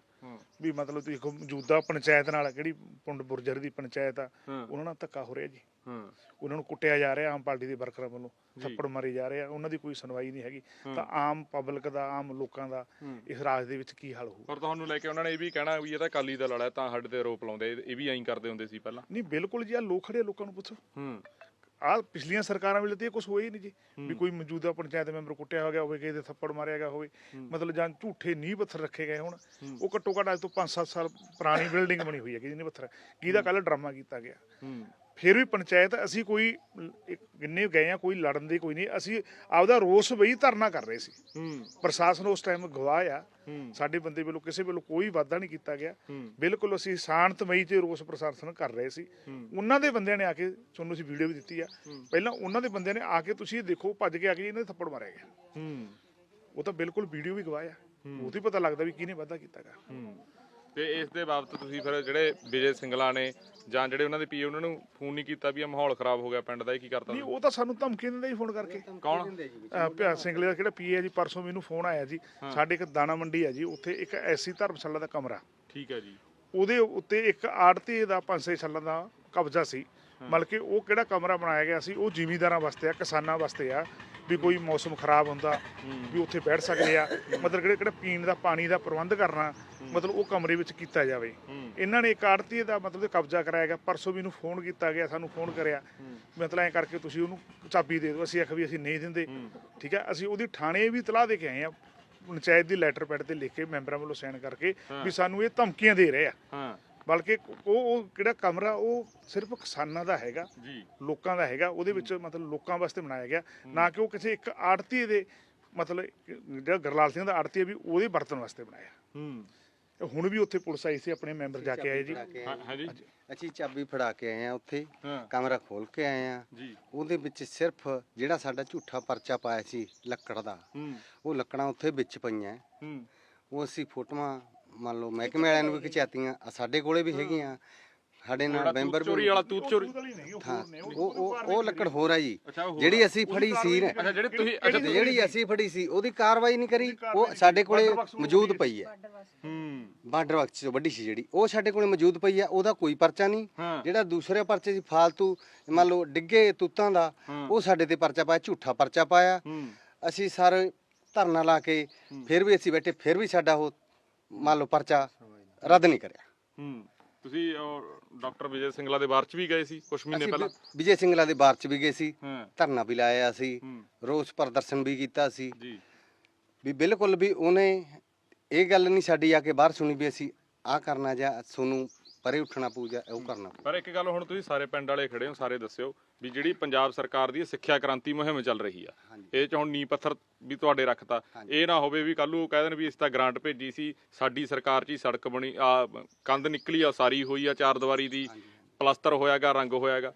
ਵੀ ਮਤਲਬ ਦੇਖੋ ਮੌਜੂਦਾ ਪੰਚਾਇਤ ਨਾਲ ਕਿਹੜੀ ਪੁੰਡ ਬੁਰਜਰ ਦੀ ਪੰਚਾਇਤ ਆ। ਉਹਨਾਂ ਨਾਲ ਧੱਕਾ ਹੋ ਰਿਹਾ ਜੀ। ਹਾਂ। ਉਹਨਾਂ ਨੂੰ ਕੁੱਟਿਆ ਜਾ ਰਿਹਾ ਆਮ ਪਾਰਟੀ ਦੇ ਵਰਕਰਾਂ ਵੱਲੋਂ ਥੱਪੜ ਮਾਰੇ ਜਾ ਰਹੇ ਆ ਉਹਨਾਂ ਦੀ ਕੋਈ ਸੁਣਵਾਈ ਨਹੀਂ ਹੈਗੀ। ਤਾਂ ਆਮ ਪਬਲਿਕ ਦਾ ਆਮ ਲੋਕਾਂ ਦਾ ਇਸ ਰਾਜ ਦੇ ਵਿੱਚ ਕੀ ਹਾਲ ਹੋਊ? ਪਰ ਤੁਹਾਨੂੰ ਲੈ ਕੇ ਉਹਨਾਂ ਨੇ ਇਹ ਵੀ ਕਹਿਣਾ ਵੀ ਇਹ ਤਾਂ ਅਕਾਲੀ ਦਲ ਵਾਲਾ ਹੈ, ਤਾਂ ਸਾਡੇ ਤੇ ਆਰੋਪ ਲਾਉਂਦੇ ਇਹ- ਵੀ ਐਂ ਕਰਦੇ ਹੁੰਦੇ ਸੀ ਪਹਿਲਾਂ। ਨਹੀਂ ਬਿਲਕੁਲ ਜੀ ਆ ਲੋਕ ਖੜੇ ਆ, ਲੋਕਾਂ ਨੂੰ ਪੁੱਛੋ। ਹੂੰ। ਆ ਪਿਛਲੀਆਂ ਸਰਕਾਰਾਂ ਵੇਲੇ ਤੇ ਕੁਝ ਹੋਇਆ ਹੀ ਨਹੀਂ ਜੀ। ਵੀ ਕੋਈ ਮੌਜੂਦਾ ਪੰਚਾਇਤ ਮੈਂਬਰ ਕੁੱਟਿਆ ਹੋ ਗਿਆ ਹੋਵੇ ਕਿਸੇ ਦੇ ਥੱਪੜ ਮਾਰਿਆ ਗਿਆ ਹੋਵੇ ਮਤਲਬ ਜਾਂ ਝੂਠੇ ਨੀਂਹ ਪੱਥਰ ਰੱਖੇ ਗਏ ਹੁਣ ਉਹ ਘੱਟੋ ਘੱਟ ਅੱਜ ਤੋਂ 5-7 ਸਾਲ ਪੁਰਾਣੀ ਬਿਲਡਿੰਗ ਬਣੀ ਹੋਈ ਹੈ ਜਿਹਨੇ ਪੱਥਰ। ਕਿਹਦਾ ਕੱਲ ਡਰਾਮਾ ਕੀਤਾ ਗਿਆ। ਫਿਰ ਵੀ ਪੰਚਾਇਤ ਅਸੀਂ ਕੋਈ ਕਿੰਨੇ ਗਏ ਆ ਕੋਈ ਲੜਨ ਦੀ ਕੋਈ ਨਹੀਂ ਅਸੀਂ ਆਪਦਾ ਰੋਸ ਬਈ ਧਰਨਾ ਕਰ ਰਹੇ ਸੀ। ਹੂੰ। ਪ੍ਰਸ਼ਾਸਨ ਉਸ ਟਾਈਮ ਗਵਾਹ ਆ। ਸਾਡੇ ਬੰਦੇ ਵੱਲੋਂ ਕਿਸੇ ਵੱਲੋਂ ਕੋਈ ਵਾਅਦਾ ਨਹੀਂ ਕੀਤਾ ਗਿਆ। ਬਿਲਕੁਲ ਅਸੀਂ ਸ਼ਾਂਤਮਈ ਤੇ ਰੋਸ ਪ੍ਰਸ਼ਾਸਨ ਕਰ ਰਹੇ ਸੀ। ਉਹਨਾਂ ਦੇ ਬੰਦਿਆਂ ਨੇ ਆ ਕੇ ਤੁਹਾਨੂੰ ਅਸੀਂ ਵੀਡੀਓ ਵੀ ਦਿੱਤੀ ਆ। ਪਹਿਲਾਂ ਉਹਨਾਂ ਦੇ ਬੰਦਿਆਂ ਨੇ ਆ ਕੇ ਤੁਸੀਂ ਦੇਖੋ ਭੱਜ ਕੇ ਆ ਕੇ ਇਹਨਾਂ ਦੇ ਥੱਪੜ ਮਾਰਿਆ ਗਿਆ। ਹੂੰ। ਉਹ ਤਾਂ ਬਿਲਕੁਲ ਵੀਡੀਓ ਵੀ ਗਵਾਹ ਆ। ਉਹ ਤੋਂ ਪਤਾ ਲੱਗਦਾ ਵੀ ਕਿਹਨੇ ਵਾਅਦਾ ਕੀਤਾਗਾ ਹੂੰ। ਤੇ ਇਸ ਦੇ ਬਾਬਤ ਤੁਸੀਂ ਫਿਰ ਜਿਹੜੇ ਵਿਜੇ ਸਿੰਗਲਾ ਨੇ ਜਾਂ ਜਿਹੜੇ ਉਹਨਾਂ ਦੇ ਪੀਏ ਉਹਨਾਂ ਨੂੰ ਫੋਨ ਨਹੀਂ ਕੀਤਾ ਵੀ ਇਹ ਮਾਹੌਲ ਖਰਾਬ ਹੋ ਗਿਆ ਪਿੰਡ ਦਾ ਇਹ ਕੀ ਕਰਤਾ ਨਹੀਂ ਉਹ ਤਾਂ ਸਾਨੂੰ ਧਮਕੀ ਦਿੰਦਾ ਜੀ ਫੋਨ ਕਰਕੇ। ਕੌਣ? ਭਿਆ ਸਿੰਘਲੇ ਦਾ ਕਿਹੜਾ ਪੀਏ ਜੀ ਪਰਸੋਂ ਮੈਨੂੰ ਫੋਨ ਆਇਆ ਜੀ। ਸਾਡੇ ਇੱਕ ਦਾਣਾ ਮੰਡੀ ਹੈ ਜੀ ਉੱਥੇ ਇੱਕ ਐਸੀ ਧਰਮਸ਼ਾਲਾ ਦਾ ਕਮਰਾ। ਠੀਕ ਹੈ ਜੀ। ਉਹਦੇ ਉੱਤੇ ਇੱਕ ਆੜਤੀ ਦਾ 5-6 ਸਾਲਾਂ ਦਾ ਕਬਜ਼ਾ ਸੀ। ਮਤਲਬ ਕਿ ਉਹ ਕਿਹੜਾ ਕਮਰਾ ਬਣਾਇਆ ਗਿਆ ਸੀ ਉਹ ਜ਼ਿਮੀਂਦਾਰਾਂ ਵਾਸਤੇ ਆ ਕਿਸਾਨਾਂ ਵਾਸਤੇ ਆ ਵੀ ਕੋਈ ਮੌਸਮ ਖਰਾਬ ਹੁੰਦਾ ਵੀ ਉੱਥੇ ਬੈਠ ਸਕਦੇ ਆ ਮਤਲਬ ਕਿਹੜਾ ਕਿਹੜਾ ਪੀਣ ਦਾ ਪਾਣੀ ਦਾ ਪ੍ਰਬੰਧ ਕਰਨਾ ਮਤਲਬ ਉਹ ਕਮਰੇ ਵਿੱਚ ਕੀਤਾ ਜਾਵੇ। ਇਹਨਾਂ ਨੇ ਇੱਕ ਆੜਤੀ ਦਾ ਮਤਲਬ ਕਬਜ਼ਾ ਕਰਾਇਆ ਗਿਆ ਪਰਸੋਂ ਵੀ ਨੂੰ ਫੋਨ ਕੀਤਾ ਗਿਆ ਸਾਨੂੰ ਫੋਨ ਕਰਿਆ ਮਤਲਬ ਐ ਕਰਕੇ ਤੁਸੀਂ ਉਹਨੂੰ ਚਾਬੀ ਦੇ ਦਿਓ ਅਸੀਂ ਆਖ ਵੀ ਅਸੀਂ ਨਹੀਂ ਦਿੰਦੇ। ਠੀਕ ਹੈ ਅਸੀਂ ਉਹਦੀ ਥਾਣੇ ਵੀ ਤਲਾਹ ਦੇ ਕੇ ਆਏ ਆ ਪੰਚਾਇਤ ਦੀ ਲੈਟਰ ਪੈਡ ਤੇ ਲਿਖ ਕੇ ਮੈਂਬਰਾਂ ਵੱਲੋਂ ਸਾਈਨ ਕਰਕੇ ਵੀ ਸਾਨੂੰ ਇਹ ਧਮਕੀਆਂ ਦੇ ਰਹੇ ਆ। ਹਾਂ। ਬਲਕਿ ਉਹ ਉਹ ਕਿਹੜਾ ਕਮਰਾ ਉਹ ਸਿਰਫ ਕਿਸਾਨਾਂ ਦਾ ਹੈਗਾ ਜੀ। ਲੋਕਾਂ ਦਾ ਹੈਗਾ ਉਹਦੇ ਵਿੱਚ ਮਤਲਬ ਲੋਕਾਂ ਵਾਸਤੇ ਬਣਾਇਆ ਗਿਆ। ਨਾ ਕਿ ਉਹ ਕਿਸੇ ਇੱਕ ਆੜਤੀ ਦੇ ਮਤਲਬ ਜਿਹੜਾ ਗਰਲਾਲ ਸਿੰਘ ਦਾ ਆੜਤੀ ਹੈ ਵੀ ਉਹਦੇ ਵਰਤਣ ਵਾਸਤੇ ਬਣਾਇਆ। ਹੂੰ। ਹੁਣ ਵੀ ਉੱਥੇ ਪੁਲਿਸ ਆਈ ਸੀ ਆਪਣੇ ਮੈਂਬਰ ਜਾ ਕੇ ਆਏ ਜੀ। ਹਾਂ ਹਾਂ ਜੀ। ਅਸੀਂ ਚਾਬੀ ਫੜਾ ਕੇ ਆਏ ਆ ਉੱਥੇ। ਹਾਂ। ਕਮਰਾ ਖੋਲ ਕੇ ਆਏ ਆ। ਜੀ। ਉਹਦੇ ਵਿੱਚ ਸਿਰਫ ਜਿਹੜਾ ਸਾਡਾ ਝੂਠਾ ਪਰਚਾ ਪਾਇਆ ਸੀ ਲੱਕੜ ਦਾ ਹੂੰ। ਉਹ ਲੱਕੜਾਂ ਉੱਥੇ ਵਿੱਚ ਪਈਆਂ। ਹੂੰ। ਉਹ ਅਸੀਂ ਫੋਟੋਆਂ ਮੰਨ ਲਓ ਮਹਿਕਮੇ ਵਾਲਿਆਂ ਨੂੰ ਵੀ ਖਿਚਾਤੀਆਂ ਆ ਸਾਡੇ ਕੋਲੇ ਵੀ ਹੈਗੀਆਂ ਸਾਡੇ ਨਾਲ ਮੈਂਬਰ ਚੋਰੀ ਵਾਲਾ ਤੂਤ ਚੋਰੀ ਹਾਂ ਉਹ ਉਹ ਉਹ ਲੱਕੜ ਹੋਰ ਆ ਜੀ। ਜਿਹੜੀ ਅਸੀਂ ਫੜੀ ਸੀ ਨਾ ਅੱਛਾ ਜਿਹੜੇ ਤੁਸੀਂ ਅੱਛਾ ਜਿਹੜੀ ਅਸੀਂ ਫੜੀ ਸੀ ਉਹਦੀ ਕਾਰਵਾਈ ਨਹੀਂ ਕਰੀ ਉਹ ਸਾਡੇ ਕੋਲੇ ਮੌਜੂਦ ਪਈ ਹੈ। ਹੂੰ। ਬਾਰਡਰ ਵਕਤ ਚ ਵੱਡੀ ਸੀ ਜਿਹੜੀ ਉਹ ਸਾਡੇ ਕੋਲੇ ਮੌਜੂਦ ਪਈ ਆ ਉਹਦਾ ਕੋਈ ਪਰਚਾ ਨਹੀਂ। ਹਾਂ। ਜਿਹੜਾ ਦੂਸਰੇ ਪਰਚੇ ਸੀ ਫਾਲਤੂ ਮੰਨ ਲਓ ਡਿੱਗੇ ਤੂਤਾਂ ਦਾ ਉਹ ਸਾਡੇ ਤੇ ਪਰਚਾ ਪਾਇਆ ਝੂਠਾ ਪਰਚਾ ਪਾਇਆ। ਹੂੰ। ਅਸੀਂ ਸਾਰੇ ਧਰਨਾ ਲਾ ਕੇ ਫਿਰ ਵੀ ਅਸੀਂ ਬੈਠੇ ਫਿਰ ਵੀ ਸਾਡਾ ਉਹ ਮੰਨ ਲਓ ਪਰਚਾ ਰੱਦ ਨਹੀਂ ਕਰਿਆ। ਹੂੰ ਤੁਸੀਂ ਡਾਕਟਰ ਵਿਜੇ ਸਿੰਗਲਾ ਦੇ ਬਾਰ ਚ ਵੀ ਗਏ ਸੀ ਕੁਝ ਮਹੀਨੇ ਪਹਿਲਾਂ? ਵਿਜੇ ਸਿੰਘਲਾ ਦੇ ਬਾਰ ਚ ਵੀ ਗਏ ਸੀ ਹਾਂ। ਧਰਨਾ ਵੀ ਲਾਇਆ ਸੀ ਹੂੰ। ਰੋਸ ਪ੍ਰਦਰਸ਼ਨ ਵੀ ਕੀਤਾ ਸੀ। ਜੀ। ਵੀ ਬਿਲਕੁਲ ਵੀ ਉਹਨੇ ਇਹ ਗੱਲ ਨਹੀਂ ਸਾਡੀ ਆ ਕੇ ਬਾਹਰ ਸੁਣੀ ਵੀ ਅਸੀਂ ਆ ਕਰਨਾ ਜਾਂ ਤੁਹਾਨੂੰ ਪਰੇ ਉੱਠਣਾ ਪਊ ਜਾਂ ਉਹ ਕਰਨਾ ਪਊ। ਪਰ ਇੱਕ ਗੱਲ ਹੁਣ ਤੁਸੀਂ ਸਾਰੇ ਪਿੰਡ ਵਾਲੇ ਖੜੇ ਹੋ ਸਾਰੇ ਦੱਸਿਓ ਵੀ ਜਿਹੜੀ ਪੰਜਾਬ ਸਰਕਾਰ ਦੀ ਸਿੱਖਿਆ ਕ੍ਰਾਂਤੀ ਮੁਹਿੰਮ ਚੱਲ ਰਹੀ ਆ। ਇਹ ਚ ਹੁਣ ਨੀ ਪੱਥਰ ਵੀ ਤੁਹਾਡੇ ਰੱਖਤਾ। ਇਹ ਨਾ ਹੋਵੇ ਵੀ ਕੱਲ ਨੂੰ ਕਹਿ ਦੇਣ ਵੀ ਇਸ ਤਾਂ ਗ੍ਰਾਂਟ ਭੇਜੀ ਸੀ ਸਾਡੀ ਸਰਕਾਰ 'ਚ ਹੀ ਸੜਕ ਬਣੀ ਆ ਕੰਧ ਨਿਕਲੀ ਆ ਸਾਰੀ ਹੋਈ ਆ ਚਾਰ ਦੀਵਾਰੀ ਦੀ ਹਾਂਜੀ ਪਲਸਤਰ ਹੋਇਆਗਾ ਰੰਗ ਹੋਇਆਗਾ।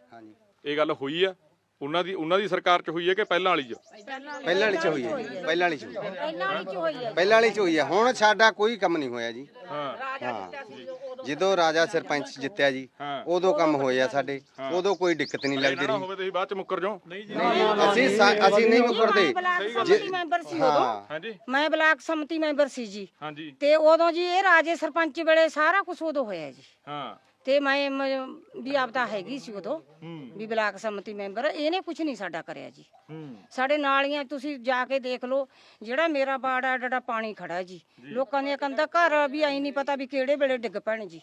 ਇਹ ਗੱਲ ਹੋਈ ਆ? ਉਹਨਾਂ ਦੀ ਉਹਨਾਂ ਦੀ ਸਰਕਾਰ 'ਚ ਹੋਈ ਹੈ ਕਿ ਪਹਿਲਾਂ ਵਾਲੀ 'ਚ? ਪਹਿਲਾਂ ਵਾਲੀ ਚ ਹੋਈ ਹੈ ਜੀ, ਪਹਿਲਾਂ ਵਾਲੀ ਚ। ਪਹਿਲਾਂ ਵਾਲੀ ਚ ਹੋਈ ਹੈ ਪਹਿਲਾਂ ਵਾਲੀ ਚ ਹੋਈ ਹੈ ਹੁਣ ਸਾਡਾ ਕੋਈ ਕੰਮ ਨਹੀਂ ਹੋਇਆ ਜੀ। ਹਾਂ। ਹਾਂ। ਜਦੋਂ ਰਾਜਾ ਸਰਪੰਚ ਜਿੱਤਿਆ ਜੀ ਹਾਂ। ਉਦੋਂ ਕੰਮ ਹੋਇਆ ਸਾਡੇ ਉਦੋਂ ਕੋਈ ਦਿੱਕਤ ਨਹੀਂ ਲੱਗਦੀ ਨਾ ਰਹੀ। ਹੋਵੇ ਤੁਸੀਂ ਬਾਅਦ 'ਚ ਮੁੱਕਰ ਜਾਓ। ਅਸੀਂ ਸਾ- ਅਸੀਂ ਨਹੀਂ ਮੁਕਰਦੇ। ਬਲਾਕ ਸਮਿਤੀ ਮੈਂਬਰ ਸੀ ਉਦੋਂ। ਹਾਂ। ਹਾਂਜੀ। ਮੈਂ ਬਲਾਕ ਸਮਿਤੀ ਮੈਂਬਰ ਸੀ ਜੀ। ਹਾਂਜੀ। ਤੇ ਉਦੋਂ ਜੀ ਇਹ ਰਾਜੇ ਸਰਪੰਚ ਵੇਲੇ ਸਾਰਾ ਕੁਝ ਉਦੋਂ ਹੋਇਆ ਜੀ। ਹਾਂ। ਤੇ ਮੈਂ ਮ- ਵੀ ਆਪਦਾ ਹੈਗੀ ਸੀ ਉਦੋਂ, ਵੀ ਬਲਾਕ ਸਮਿਤੀ ਮੈਂਬਰ, ਇਹਨੇ ਕੁਝ ਨਹੀਂ ਸਾਡਾ ਕਰਿਆ ਜੀ। ਹੂੰ ਸਾਡੇ ਨਾਲੀਆਂ ਤੁਸੀਂ ਜਾ ਕੇ ਦੇਖ ਲਓ, ਜਿਹੜਾ ਮੇਰਾ ਬਾੜ ਆ ਡੜਾ ਪਾਣੀ ਖੜਾ ਜੀ। ਲੋਕਾਂ ਦੀਆਂ ਕੰਦਾ ਘਰ ਵੀ ਆਈ ਨਹੀਂ ਪਤਾ ਵੀ ਕਿਹੜੇ ਵੇਲੇ ਡਿੱਗ ਪੈਣ ਜੀ।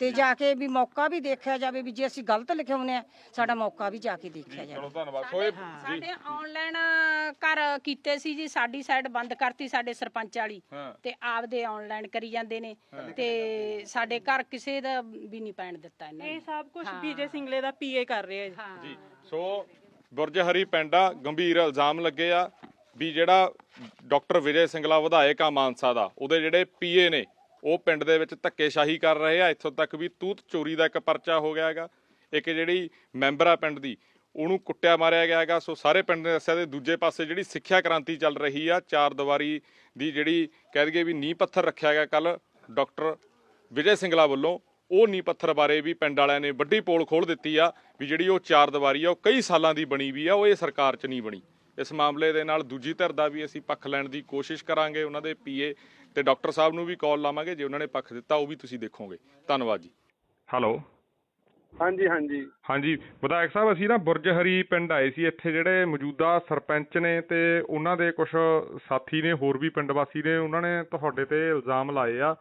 ਤੇ ਜਾ ਕੇ ਵੀ ਮੌਕਾ ਵੀ ਦੇਖਿਆ ਜਾਵੇ ਵੀ ਜੇ ਅਸੀਂ ਗਲਤ ਲਿਖਾਉਨੇ ਆ ਸਾਡਾ ਮੌਕਾ ਵੀ ਜਾ ਕੇ ਦੇਖਿਆ ਜਾਵੇ। ਚਲੋ ਧੰਨਵਾਦ। ਸੋ ਇਹ ਸਾਡੇ ਆਨਲਾਈਨ ਘਰ ਕੀਤੇ ਸੀ ਜੀ ਸਾਡੀ ਸਾਈਡ ਬੰਦ ਕਰਤੀ ਸਾਡੇ ਸਰਪੰਚ ਵਾਲੀ। ਹਾਂ। ਤੇ ਆਪਦੇ ਆਨਲਾਈਨ ਕਰੀ ਜਾਂਦੇ ਨੇ। ਤੇ ਸਾਡੇ ਘਰ ਕਿਸੇ ਦਾ ਵੀ ਨਹੀਂ ਪੈਣ ਦਿੱਤਾ ਇਹਨਾਂ ਇਹ ਸਭ ਕੁਝ ਵਿਜੇ ਸਿੰਗਲੇ ਦਾ ਪੀਏ ਕਰ ਰਹੇ ਆ ਜੀ। ਜੀ ਸੋ ਬੁਰਜ ਹਰੀ ਪਿੰਡ ਗੰਭੀਰ ਇਲਜ਼ਾਮ ਲੱਗੇ ਆ ਵੀ ਜਿਹੜਾ ਡਾਕਟਰ ਵਿਜੇ ਸਿੰਗਲਾ ਵਿਧਾਇਕ ਆ ਮਾਨਸਾ ਦਾ ਉਹਦੇ ਜਿਹੜੇ ਪੀਏ ਨੇ ਉਹ ਪਿੰਡ ਦੇ ਵਿੱਚ ਧੱਕੇਸ਼ਾਹੀ ਕਰ ਰਹੇ ਆ। ਇੱਥੋਂ ਤੱਕ ਵੀ ਤੂਤ ਚੋਰੀ ਦਾ ਇੱਕ ਪਰਚਾ ਹੋ ਗਿਆ ਹੈਗਾ। ਇੱਕ ਜਿਹੜੀ ਮੈਂਬਰ ਆ ਪਿੰਡ ਦੀ, ਉਹਨੂੰ ਕੁੱਟਿਆ ਮਾਰਿਆ ਗਿਆ ਹੈਗਾ। ਸੋ ਸਾਰੇ ਪਿੰਡ ਨੇ ਦੱਸਿਆ ਤੇ ਦੂਜੇ ਪਾਸੇ ਜਿਹੜੀ ਸਿੱਖਿਆ ਕ੍ਰਾਂਤੀ ਚੱਲ ਰਹੀ ਆ, ਚਾਰ ਦੀਵਾਰੀ ਦੀ ਜਿਹੜੀ ਕਹਿ ਦਈਏ ਵੀ ਨੀਂਹ ਪੱਥਰ ਰੱਖਿਆ ਗਿਆ ਕੱਲ ਡਾਕਟਰ ਵਿਜੇ ਸਿੰਗਲਾ ਵੱਲੋਂ। ਉਹ ਨੀ ਪੱਥਰ ਬਾਰੇ ਵੀ ਪਿੰਡ ਵਾਲਿਆਂ ਨੇ ਵੱਡੀ ਪੋਲ ਖੋਲ ਦਿੱਤੀ ਆ ਵੀ ਜਿਹੜੀ ਉਹ ਚਾਰ ਦੀਵਾਰੀ ਆ, ਉਹ ਕਈ ਸਾਲਾਂ ਦੀ ਬਣੀ ਵੀ ਆ, ਉਹ ਇਹ ਸਰਕਾਰ 'ਚ ਨਹੀਂ ਬਣੀ। ਇਸ ਮਾਮਲੇ ਦੇ ਨਾਲ ਦੂਜੀ ਧਿਰ ਦਾ ਵੀ ਅਸੀਂ ਪੱਖ ਲੈਣ ਦੀ ਕੋਸ਼ਿਸ਼ ਕਰਾਂਗੇ। ਉਹਨਾਂ ਦੇ ਪੀਏ ਤੇ ਡਾਕਟਰ ਸਾਹਿਬ ਨੂੰ ਵੀ ਕਾਲ ਲਾਵਾਂਗੇ ਜੇ ਉਹਨਾਂ ਨੇ ਪੱਖ ਦਿੱਤਾ ਉਹ ਵੀ ਤੁਸੀਂ ਦੇਖੋਗੇ। ਧੰਨਵਾਦ ਜੀ। ਹੈਲੋ। ਹਾਂਜੀ ਹਾਂਜੀ। ਹਾਂਜੀ ਵਿਧਾਇਕ ਸਾਹਿਬ ਅਸੀਂ ਨਾ ਬੁਰਜ ਹਰੀ ਪਿੰਡ ਆਏ ਸੀ ਇੱਥੇ ਜਿਹੜੇ ਮੌਜੂਦਾ ਸਰਪੰਚ ਨੇ ਤੇ ਉਹਨਾਂ ਦੇ ਕੁਝ ਸਾਥੀ ਨੇ ਹੋਰ ਵੀ ਪਿੰਡ ਵਾਸੀ ਨੇ ਉਹਨਾਂ ਨੇ ਤੁਹਾਡੇ ਤੇ ਇਲਜ਼ਾਮ ਲਾਏ ਆ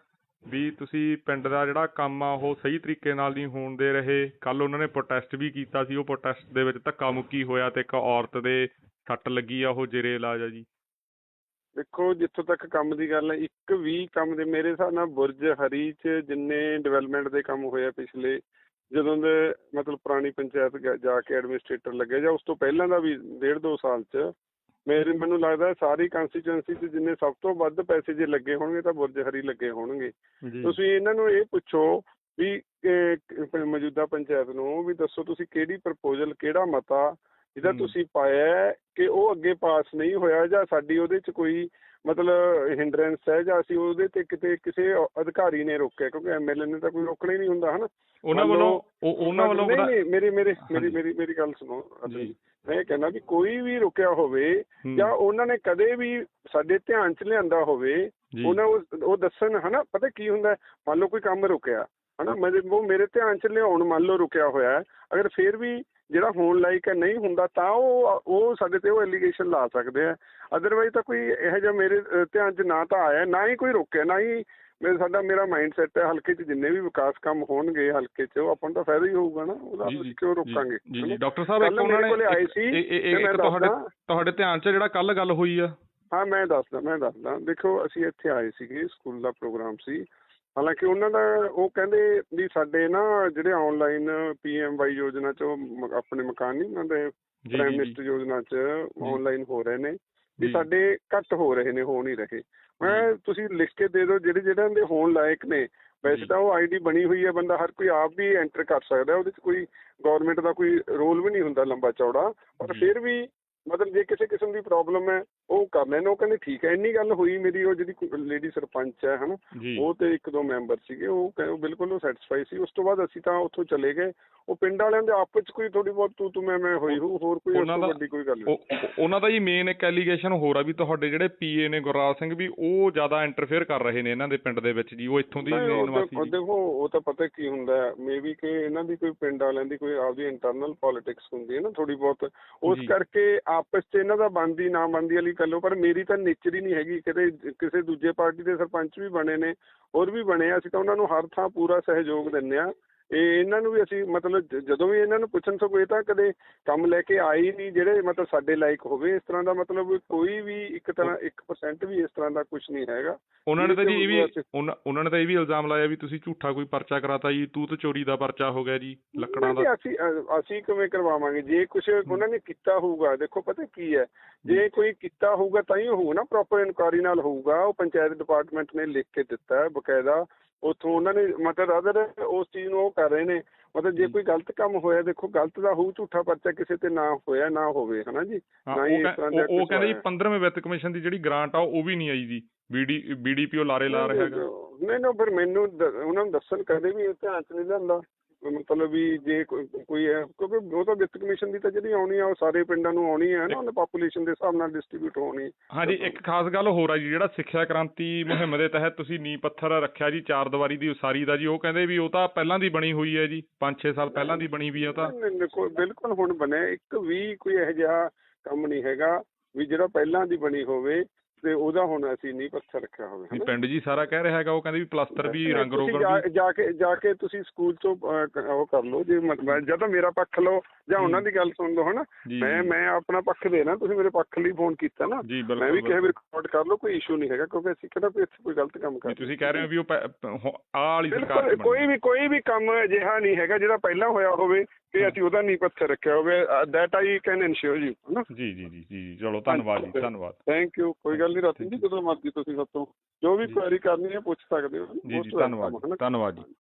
ਵੀ ਤੁਸੀਂ ਪਿੰਡ ਦਾ ਜਿਹੜਾ ਕੰਮ ਆ ਉਹ ਸਹੀ ਤਰੀਕੇ ਨਾਲ ਨਹੀਂ ਹੋਣ ਦੇ ਰਹੇ। ਕੱਲ ਉਹਨਾਂ ਨੇ ਪ੍ਰੋਟੈਸਟ ਵੀ ਕੀਤਾ ਸੀ ਉਹ ਪ੍ਰੋਟੈਸਟ ਦੇ ਵਿੱਚ ਧੱਕਾ ਮੁੱਕੀ ਹੋਇਆ ਤੇ ਇੱਕ ਔਰਤ ਦੇ ਸੱਟ ਲੱਗੀ ਆ ਉਹ ਜੇਰੇ ਇਲਾਜ ਆ ਜੀ। ਦੇਖੋ ਜਿੱਥੋਂ ਤੱਕ ਕੰਮ ਦੀ ਗੱਲ ਹੈ ਇੱਕ ਵੀ ਕੰਮ ਦੇ ਮੇਰੇ ਹਿਸਾਬ ਨਾਲ ਬੁਰਜ ਹਰੀ ਚ ਜਿੰਨੇ ਡਿਵੈਲਪਮੈਂਟ ਦੇ ਕੰਮ ਹੋਏ ਆ ਪਿਛਲੇ ਜਦੋਂ ਦੇ ਮਤਲਬ ਪੁਰਾਣੀ ਪੰਚਾਇਤ ਜਾ ਕੇ ਐਡਮਿਨਿਸਟ੍ਰੇਟਰ ਲੱਗੇ ਜਾਂ ਉਸ ਤੋਂ ਪਹਿਲਾਂ ਦਾ ਵੀ ਡੇਢ ਦੋ ਸਾਲ ਚ ਮੇਰੇ ਮੈਨੂੰ ਲੱਗਦਾ ਸਾਰੀ ਕੰਸਟੀਚੁਐਂਸੀ ਚ ਜਿੰਨੇ ਸਭ ਤੋਂ ਵੱਧ ਪੈਸੇ ਜੇ ਲੱਗੇ ਹੋਣਗੇ ਤਾਂ ਬੁਰਜ ਹਰੀ ਲੱਗੇ ਹੋਣਗੇ। ਤੁਸੀਂ ਇਹਨਾਂ ਨੂੰ ਇਹ ਪੁੱਛੋ ਵੀ ਮੌਜੂਦਾ ਪੰਚਾਇਤ ਨੂੰ ਵੀ ਦੱਸੋ ਤੁਸੀਂ ਕਿਹੜੀ ਪ੍ਰਪੋਜ਼ਲ ਕਿਹੜਾ ਮਤਾ ਜਿਹਦਾ। ਤੁਸੀਂ ਪਾਇਆ ਕਿ ਉਹ ਅੱਗੇ ਪਾਸ ਨਹੀਂ ਹੋਇਆ ਜਾਂ ਸਾਡੀ ਉਹਦੇ ਚ ਕੋਈ ਮਤਲਬ ਹਿੰਡਰੈਂਸ ਹੈ ਜਾਂ ਅਸੀਂ ਉਹਦੇ ਤੇ ਕਿਤੇ ਕਿਸੇ ਅਧਿਕਾਰੀ ਨੇ ਰੋਕਿਆ ਕਿਉਂਕਿ ਐਮਐਲਏ ਨੇ ਤਾਂ ਕੋਈ ਰੋਕਣਾ ਹੀ ਨਹੀਂ ਹੁੰਦਾ ਹਨਾ ਉਹਨਾਂ ਵੱਲੋਂ ਉਹਨਾਂ ਵੱਲੋਂ ਨਹੀਂ ਮੇਰੀ ਮੇਰੀ ਮੇਰੀ। ਮੇਰੀ ਮੇਰੀ ਗੱਲ ਸੁਣੋ। ਮੈਂ ਇਹ ਕਹਿੰਦਾ ਵੀ ਕੋਈ ਵੀ ਰੁਕਿਆ ਹੋਵੇ ਜਾਂ ਉਹਨਾਂ ਨੇ ਕਦੇ ਵੀ ਸਾਡੇ ਧਿਆਨ ਚ ਲਿਆਂਦਾ ਹੋਵੇ ਉਹਨਾਂ ਉਹ ਦੱਸਣ ਹਨਾ ਪਤਾ ਕੀ ਹੁੰਦਾ? ਮੰਨ ਲਓ ਕੋਈ ਕੰਮ ਰੁਕਿਆ ਹਨਾ ਮੇਰੇ ਉਹ ਮੇਰੇ ਧਿਆਨ ਚ ਲਿਆਉਣ ਮੰਨ ਲਓ ਰੁਕਿਆ ਹੋਇਆ ਹੈ ਅਗਰ ਫਿਰ ਵੀ ਜਿਹੜਾ ਹੋਣ ਲਾਇਕ ਹੈ ਨਹੀਂ ਹੁੰਦਾ ਤਾਂ ਉਹ ਉਹ ਸਾਡੇ ਤੇ ਉਹ ਐਲੀਗੇਸ਼ਨ ਲਾ ਸਕਦੇ ਆ ਅਦਰਵਾਈਜ਼ ਤਾਂ ਕੋਈ ਇਹੋ ਜਿਹਾ ਮੇਰੇ ਧਿਆਨ ਚ ਨਾ ਤਾਂ ਆਇਆ ਨਾ ਹੀ ਕੋਈ ਰੋਕਿਆ ਨਾ ਹੀ ਮੇਰੇ ਸਾਡਾ ਮੇਰਾ ਮਾਈਂਡ ਸੈਟ ਹੈ ਹਲਕੇ 'ਚ ਜਿੰਨੇ ਵੀ ਵਿਕਾਸ ਕੰਮ ਹੋਣਗੇ ਹਲਕੇ 'ਚ ਉਹ ਆਪਾਂ ਨੂੰ ਤਾਂ ਫਾਇਦਾ ਹੀ ਹੋਊਗਾ ਨਾ ਉਹਦਾ ਕਿਉਂ ਰੋਕਾਂਗੇ? ਜੀ ਜੀ? ਡਾਕਟਰ ਸਾਹਿਬ ਇੱਕ ਉਹਨਾਂ ਨੇ ਆਏ ਸੀ ਇੱਕ ਤੁਹਾਡੇ। ਤੁਹਾਡੇ ਧਿਆਨ 'ਚ ਜਿਹੜਾ ਕੱਲ ਗੱਲ ਹੋਈ ਆ? ਹਾਂ ਮੈਂ ਦੱਸਦਾ ਮੈਂ ਦੱਸਦਾ। ਦੇਖੋ ਅਸੀਂ ਇੱਥੇ ਆਏ ਸੀਗੇ ਸਕੂਲ ਦਾ ਪ੍ਰੋਗਰਾਮ ਸੀ। ਹਾਲਾਂਕਿ ਉਹਨਾਂ ਦਾ ਉਹ ਕਹਿੰਦੇ ਵੀ ਸਾਡੇ ਨਾ ਜਿਹੜੇ ਆਨਲਾਈਨ ਪੀਐਮਵਾਈ ਯੋਜਨਾ ਚ ਆਪਣੇ ਮਕਾਨ ਨਹੀਂ ਉਹਨਾਂ ਦੇ ਜੀ ਪ੍ਰਾਈਮ ਮਿਨਿਸਟਰ ਯੋਜਨਾ ਚ ਆਨਲਾਈਨ ਹੋ ਰਹੇ ਨੇ ਵੀ। ਸਾਡੇ ਘੱਟ ਹੋ ਰਹੇ ਨੇ ਹੋ ਨਹੀਂ ਰਹੇ ਮੈਂ ਤੁਸੀਂ ਲਿਖ ਕੇ ਦੇ ਦਿਓ ਜਿਹੜੇ ਜਿਹੜਿਆਂ ਦੇ ਹੋਣ ਲਾਇਕ ਨੇ ਵੈਸੇ। ਤਾਂ ਉਹ ਆਈਡੀ ਬਣੀ ਹੋਈ ਹੈ ਬੰਦਾ ਹਰ ਕੋਈ ਆਪ ਵੀ ਐਂਟਰ ਕਰ ਸਕਦਾ ਉਹਦੇ ਚ ਕੋਈ ਗਵਰਨਮੈਂਟ ਦਾ ਕੋਈ ਰੋਲ ਵੀ ਨਹੀਂ ਹੁੰਦਾ ਲੰਬਾ ਚੌੜਾ ਪਰ। ਫਿਰ ਵੀ ਮਤਲਬ ਜੇ ਕਿਸੇ ਕਿਸਮ ਦੀ ਪ੍ਰੋਬਲਮ ਹੈ ਉਹ ਕਰ ਲੈਣ ਉਹ ਕਹਿੰਦੇ ਠੀਕ ਹੈ ਇੰਨੀ ਗੱਲ ਹੋਈ ਮੇਰੀ ਉਹ ਜਿਹੜੀ ਲੇਡੀ ਸਰਪੰਚ ਹੈ ਹਨਾ ਉਹ ਤੇ ਇੱਕ ਦੋ ਮੈਂਬਰ ਸੀਗੇ ਉਹ ਕਹਿ- ਉਹ ਬਿਲਕੁਲ ਉਹ ਸੈਟੀਸਫਾਈ ਸੀ। ਉਸ ਤੋਂ ਬਾਅਦ ਅਸੀਂ ਤਾਂ ਉੱਥੋਂ ਚਲੇ ਗਏ। ਉਹ ਪਿੰਡ ਵਾਲਿਆਂ ਦੇ ਆਪਸ ਚ ਕੋਈ ਥੋੜੀ ਬਹੁਤ ਤੂੰ ਤੂੰ ਮੈਂ ਮੈਂ ਹੋਈ ਹੋਊ ਹੋਰ ਕੋਈ ਉਸ ਤੋਂ ਵੱਡੀ ਕੋਈ ਗੱਲ ਨਹੀਂ। ਉਹ ਉਹ- ਉਹਨਾਂ ਦਾ ਜੀ ਮੇਨ ਇੱਕ ਐਲੀਗੇਸ਼ਨ ਹੋਰ ਆ ਵੀ ਤੁਹਾਡੇ ਜਿਹੜੇ ਪੀਏ ਨੇ ਗੁਰਰਾਜ ਸਿੰਘ ਵੀ ਉਹ ਜ਼ਿਆਦਾ ਇੰਟਰਫੇਅਰ ਕਰ ਰਹੇ ਨੇ ਇਹਨਾਂ ਦੇ ਪਿੰਡ ਦੇ ਵਿੱਚ ਜੀ ਉਹ ਇੱਥੋਂ ਦੀ ਨਿਵਾਸੀ ਜੀ। ਦੇਖੋ ਉਹ ਤਾਂ ਪਤਾ ਕੀ ਹੁੰਦਾ ਹੈ ਮੇਬੀ ਕਿ ਇਹਨਾਂ ਦੀ ਕੋਈ ਪਿੰਡ ਵਾਲਿਆਂ ਦੀ ਕੋਈ ਆਪਦੀ ਇੰਟਰਨਲ ਪੋਲਿਟਿਕਸ ਹੁੰਦੀ ਹੈ ਨਾ ਥੋੜੀ ਬਹੁਤ। ਉਸ। ਕਰਕੇ ਆਪਸ 'ਚ ਇਹਨਾਂ ਦਾ ਬਣਦੀ, ਨਾ ਬਣਦੀ ਵਾਲੀ ਗੱਲ ਹੋ ਪਰ ਮੇਰੀ ਤਾਂ ਨੇਚਰ ਹੀ ਨਹੀਂ ਹੈਗੀ। ਕਿਤੇ, ਕਿਸੇ ਦੂਜੇ ਪਾਰਟੀ ਦੇ ਸਰਪੰਚ ਵੀ ਬਣੇ ਨੇ, ਹੋਰ ਵੀ ਬਣੇ ਆ, ਅਸੀਂ ਤਾਂ ਉਹਨਾਂ ਨੂੰ ਹਰ ਥਾਂ ਪੂਰਾ ਸਹਿਯੋਗ ਦਿੰਦੇ ਆ। ਇਹ ਇਹਨਾਂ ਨੂੰ ਵੀ ਅਸੀਂ ਮਤਲਬ ਜਦੋਂ ਵੀ ਇਹਨਾਂ ਨੂੰ ਪੁੱਛਣ ਸੋ ਕੋਈ ਤਾਂ ਕਦੇ ਕੰਮ ਲੈ ਕੇ ਆਏ ਹੀ ਨਹੀਂ ਜਿਹੜੇ ਮਤਲਬ ਸਾਡੇ ਲਾਇਕ ਹੋਵੇ ਇਸ ਤਰ੍ਹਾਂ ਦਾ ਮਤਲਬ ਕੋਈ ਵੀ ਇੱਕ ਤਰ੍ਹਾਂ 1% ਵੀ ਇਸ ਤਰ੍ਹਾਂ ਦਾ ਕੁਝ ਨਹੀਂ ਹੈਗਾ। ਉਹਨਾਂ ਨੇ ਤਾਂ ਜੀ ਇਹ ਵੀ ਉਹਨਾਂ ਨੇ ਤਾਂ ਇਹ ਵੀ ਇਲਜ਼ਾਮ ਲਾਇਆ ਵੀ ਤੁਸੀਂ ਝੂਠਾ ਕੋਈ ਪਰਚਾ ਕਰਾਤਾ ਜੀ ਤੂਤ ਚੋਰੀ ਦਾ ਪਰਚਾ ਹੋ ਗਿਆ ਜੀ ਲੱਕੜਾਂ ਦਾ। ਅਸੀਂ ਅਸੀਂ ਕਿਵੇਂ ਕਰਵਾਵਾਂਗੇ? ਜੇ ਕੁਝ ਉਹਨਾਂ ਨੇ ਕੀਤਾ ਹੋਊਗਾ ਦੇਖੋ ਪਤਾ ਕੀ ਹੈ ਜੇ ਕੋਈ ਕੀਤਾ ਹੋਊਗਾ ਤਾਂ ਹੀ ਹੋਊ ਨਾ ਪ੍ਰੋਪਰ ਇਨਕੁਆਰੀ ਨਾਲ ਹੋਊਗਾ ਉਹ ਪੰਚਾਇਤ ਡਿਪਾਰਟਮੈਂਟ ਨੇ ਲਿਖ ਕੇ ਦਿੱਤਾ ਹੈ ਬਕਾਇਦਾ। ਉੱਥੋਂ ਉਹਨਾਂ ਨੇ ਮਤਲਬ ਅਦਰ ਉਸ ਚੀਜ਼ ਨੂੰ ਉਹ ਕਰ ਰਹੇ ਨੇ। ਮਤਲਬ ਜੇ ਕੋਈ ਗਲਤ ਕੰਮ ਹੋਇਆ ਦੇਖੋ ਗਲਤ ਦਾ ਹੋਊ ਝੂਠਾ ਪਰਚਾ ਕਿਸੇ ਤੇ ਨਾ ਹੋਇਆ ਨਾ ਹੋਵੇ ਹਨਾ ਜੀ? ਨਾ ਹੀ ਇਸ ਕਹਿ- ਤਰ੍ਹਾਂ ਦਾ ਉਹ- ਕਹਿੰਦੇ ਜੀ ਹੋਇਆ। 15ਵੇਂ ਵਿੱਤ ਕਮਿਸ਼ਨ ਦੀ ਜਿਹੜੀ ਗ੍ਰਾਂਟ ਆ ਉਹ ਵੀ ਨਹੀਂ ਆਈ ਜੀ। ਬੀਡੀ ਬੀਡੀਪੀਓ ਲਾਰੇ ਲਾ ਰਿਹਾ ਹੈਗਾ। ਨਹੀਂ ਨਾ ਫਿਰ ਮੈਨੂੰ ਉਹਨਾਂ ਨੂੰ ਦੱਸਣ ਕਦੇ ਵੀ ਇਹ ਧਿਆਨ ਚ ਨਹੀਂ ਲੈਂਦਾ। ਮਤਲਬ ਵੀ ਜੇ ਕੋਈ ਹੈ ਕਿਉਂਕਿ ਉਹ ਤਾਂ ਵਿੱਤ ਕਮਿਸ਼ਨ ਦੀ ਤਾਂ ਜਿਹੜੀ ਆਉਣੀ ਆ ਉਹ ਸਾਰੇ ਪਿੰਡਾਂ ਨੂੰ ਆਉਣੀ ਹੈ ਨਾ ਉਹਨਾਂ ਪਾਪੂਲੇਸ਼ਨ ਦੇ ਹਿਸਾਬ ਨਾਲ ਡਿਸਟ੍ਰੀਬਿਊਟ ਹੋਣੀ। ਹਾਂਜੀ ਇੱਕ ਖਾਸ ਗੱਲ ਹੋਰ ਆ ਜੀ ਜਿਹੜਾ ਸਿੱਖਿਆ ਕ੍ਰਾਂਤੀ ਮੁਹਿੰਮ ਦੇ ਤਹਿਤ ਤੁਸੀਂ ਨੀਂਹ ਪੱਥਰ ਰੱਖਿਆ ਜੀ ਚਾਰ ਦੀਵਾਰੀ ਦੀ ਉਸਾਰੀ ਦਾ ਜੀ ਉਹ ਕਹਿੰਦੇ ਵੀ ਉਹ ਤਾਂ ਪਹਿਲਾਂ ਦੀ ਬਣੀ ਹੋਈ ਹੈ ਜੀ 5-6 ਸਾਲ ਪਹਿਲਾਂ ਦੀ ਬਣੀ ਵੀ ਆ ਤਾਂ। ਨਹੀਂ, ਨਹੀਂ, ਕੋਈ ਬਿਲਕੁਲ ਹੁਣ ਬਣਿਆ ਇੱਕ ਵੀ ਕੋਈ ਇਹੋ ਜਿਹਾ ਕੰਮ ਨਹੀਂ ਹੈਗਾ ਵੀ ਜਿਹੜਾ ਪਹਿਲਾਂ ਦੀ ਬਣੀ ਹੋਵੇ ਤੇ ਉਹਦਾ ਹੁਣ ਅਸੀਂ ਨਹੀਂ ਪੱਥਰ ਰੱਖਿਆ ਹੋਵੇ ਹਨਾ? ਪਿੰਡ ਜੀ ਸਾਰਾ ਕਹਿ ਰਿਹਾ ਹੈਗਾ ਉਹ ਕਹਿੰਦੇ ਵੀ ਪਲਸਤਰ ਵੀ ਰੰਗ ਰੋਗਨ ਵੀ ਜਾ ਕੇ ਜਾ ਕੇ ਤੁਸੀਂ ਸਕੂਲ ਤੋਂ ਉਹ ਕਰ ਲਓ ਜੇ ਜਾਂ ਤਾਂ ਮੇਰਾ ਪੱਖ ਲਓ ਜਾਂ ਉਹਨਾਂ ਦੀ ਗੱਲ ਸੁਣ ਲਓ ਹਨਾ? ਮੈਂ। ਮੈਂ ਆਪਣਾ ਪੱਖ ਦੇਣਾ ਤੁਸੀਂ ਮੇਰੇ ਪੱਖ ਲਈ ਫੋਨ ਕੀਤਾ ਨਾ। ਮੈਂ ਵੀ ਕਿਹਾ ਵੀ ਰਿਕਾਰਡ ਕਰ ਲਓ ਕੋਈ ਇਸ਼ੂ ਨਹੀਂ ਹੈਗਾ ਕਿਉਂਕਿ ਅਸੀਂ ਕਿਹੜਾ ਵੀ ਇੱਥੇ ਕੋਈ ਗਲਤ ਕੰਮ ਕਰ ਤੁਸੀਂ ਕਹਿ ਰਹੇ ਹੋ ਵੀ ਉਹ ਹੋ- ਆਹ ਵਾਲੀ ਸਰਕਾਰ ਕੋਈ ਵੀ ਕੋਈ ਵੀ ਕੰਮ ਅਜਿਹਾ ਨਹੀਂ ਹੈਗਾ ਜਿਹੜਾ ਪਹਿਲਾਂ ਹੋਇਆ ਹੋਵੇ ਕਿ ਅਸੀਂ ਉਹਦਾ ਨਹੀਂ ਪੱਥਰ ਰੱਖਿਆ ਹੋਵੇ that I can ensure you ਹਨਾ? ਜੀ ਜੀ ਜੀ ਜੀ ਚਲੋ ਧੰਨਵਾਦ ਜੀ ਧੰਨਵਾਦ। ਥੈਂਕ ਯੂ ਕੋਈ ਗੱਲ ਨਹੀਂ ਰਤਨ ਜੀ ਜਦੋਂ ਮਰਜ਼ੀ ਤੁਸੀਂ ਸਾਤੋਂ ਜੋ ਵੀ ਕੁਐਰੀ ਕਰਨੀ ਹੈ ਪੁੱਛ ਸਕਦੇ ਹੋ ਜੀ ਜੀ ਧੰਨਵਾਦ? ਧੰਨਵਾਦ ਜੀ।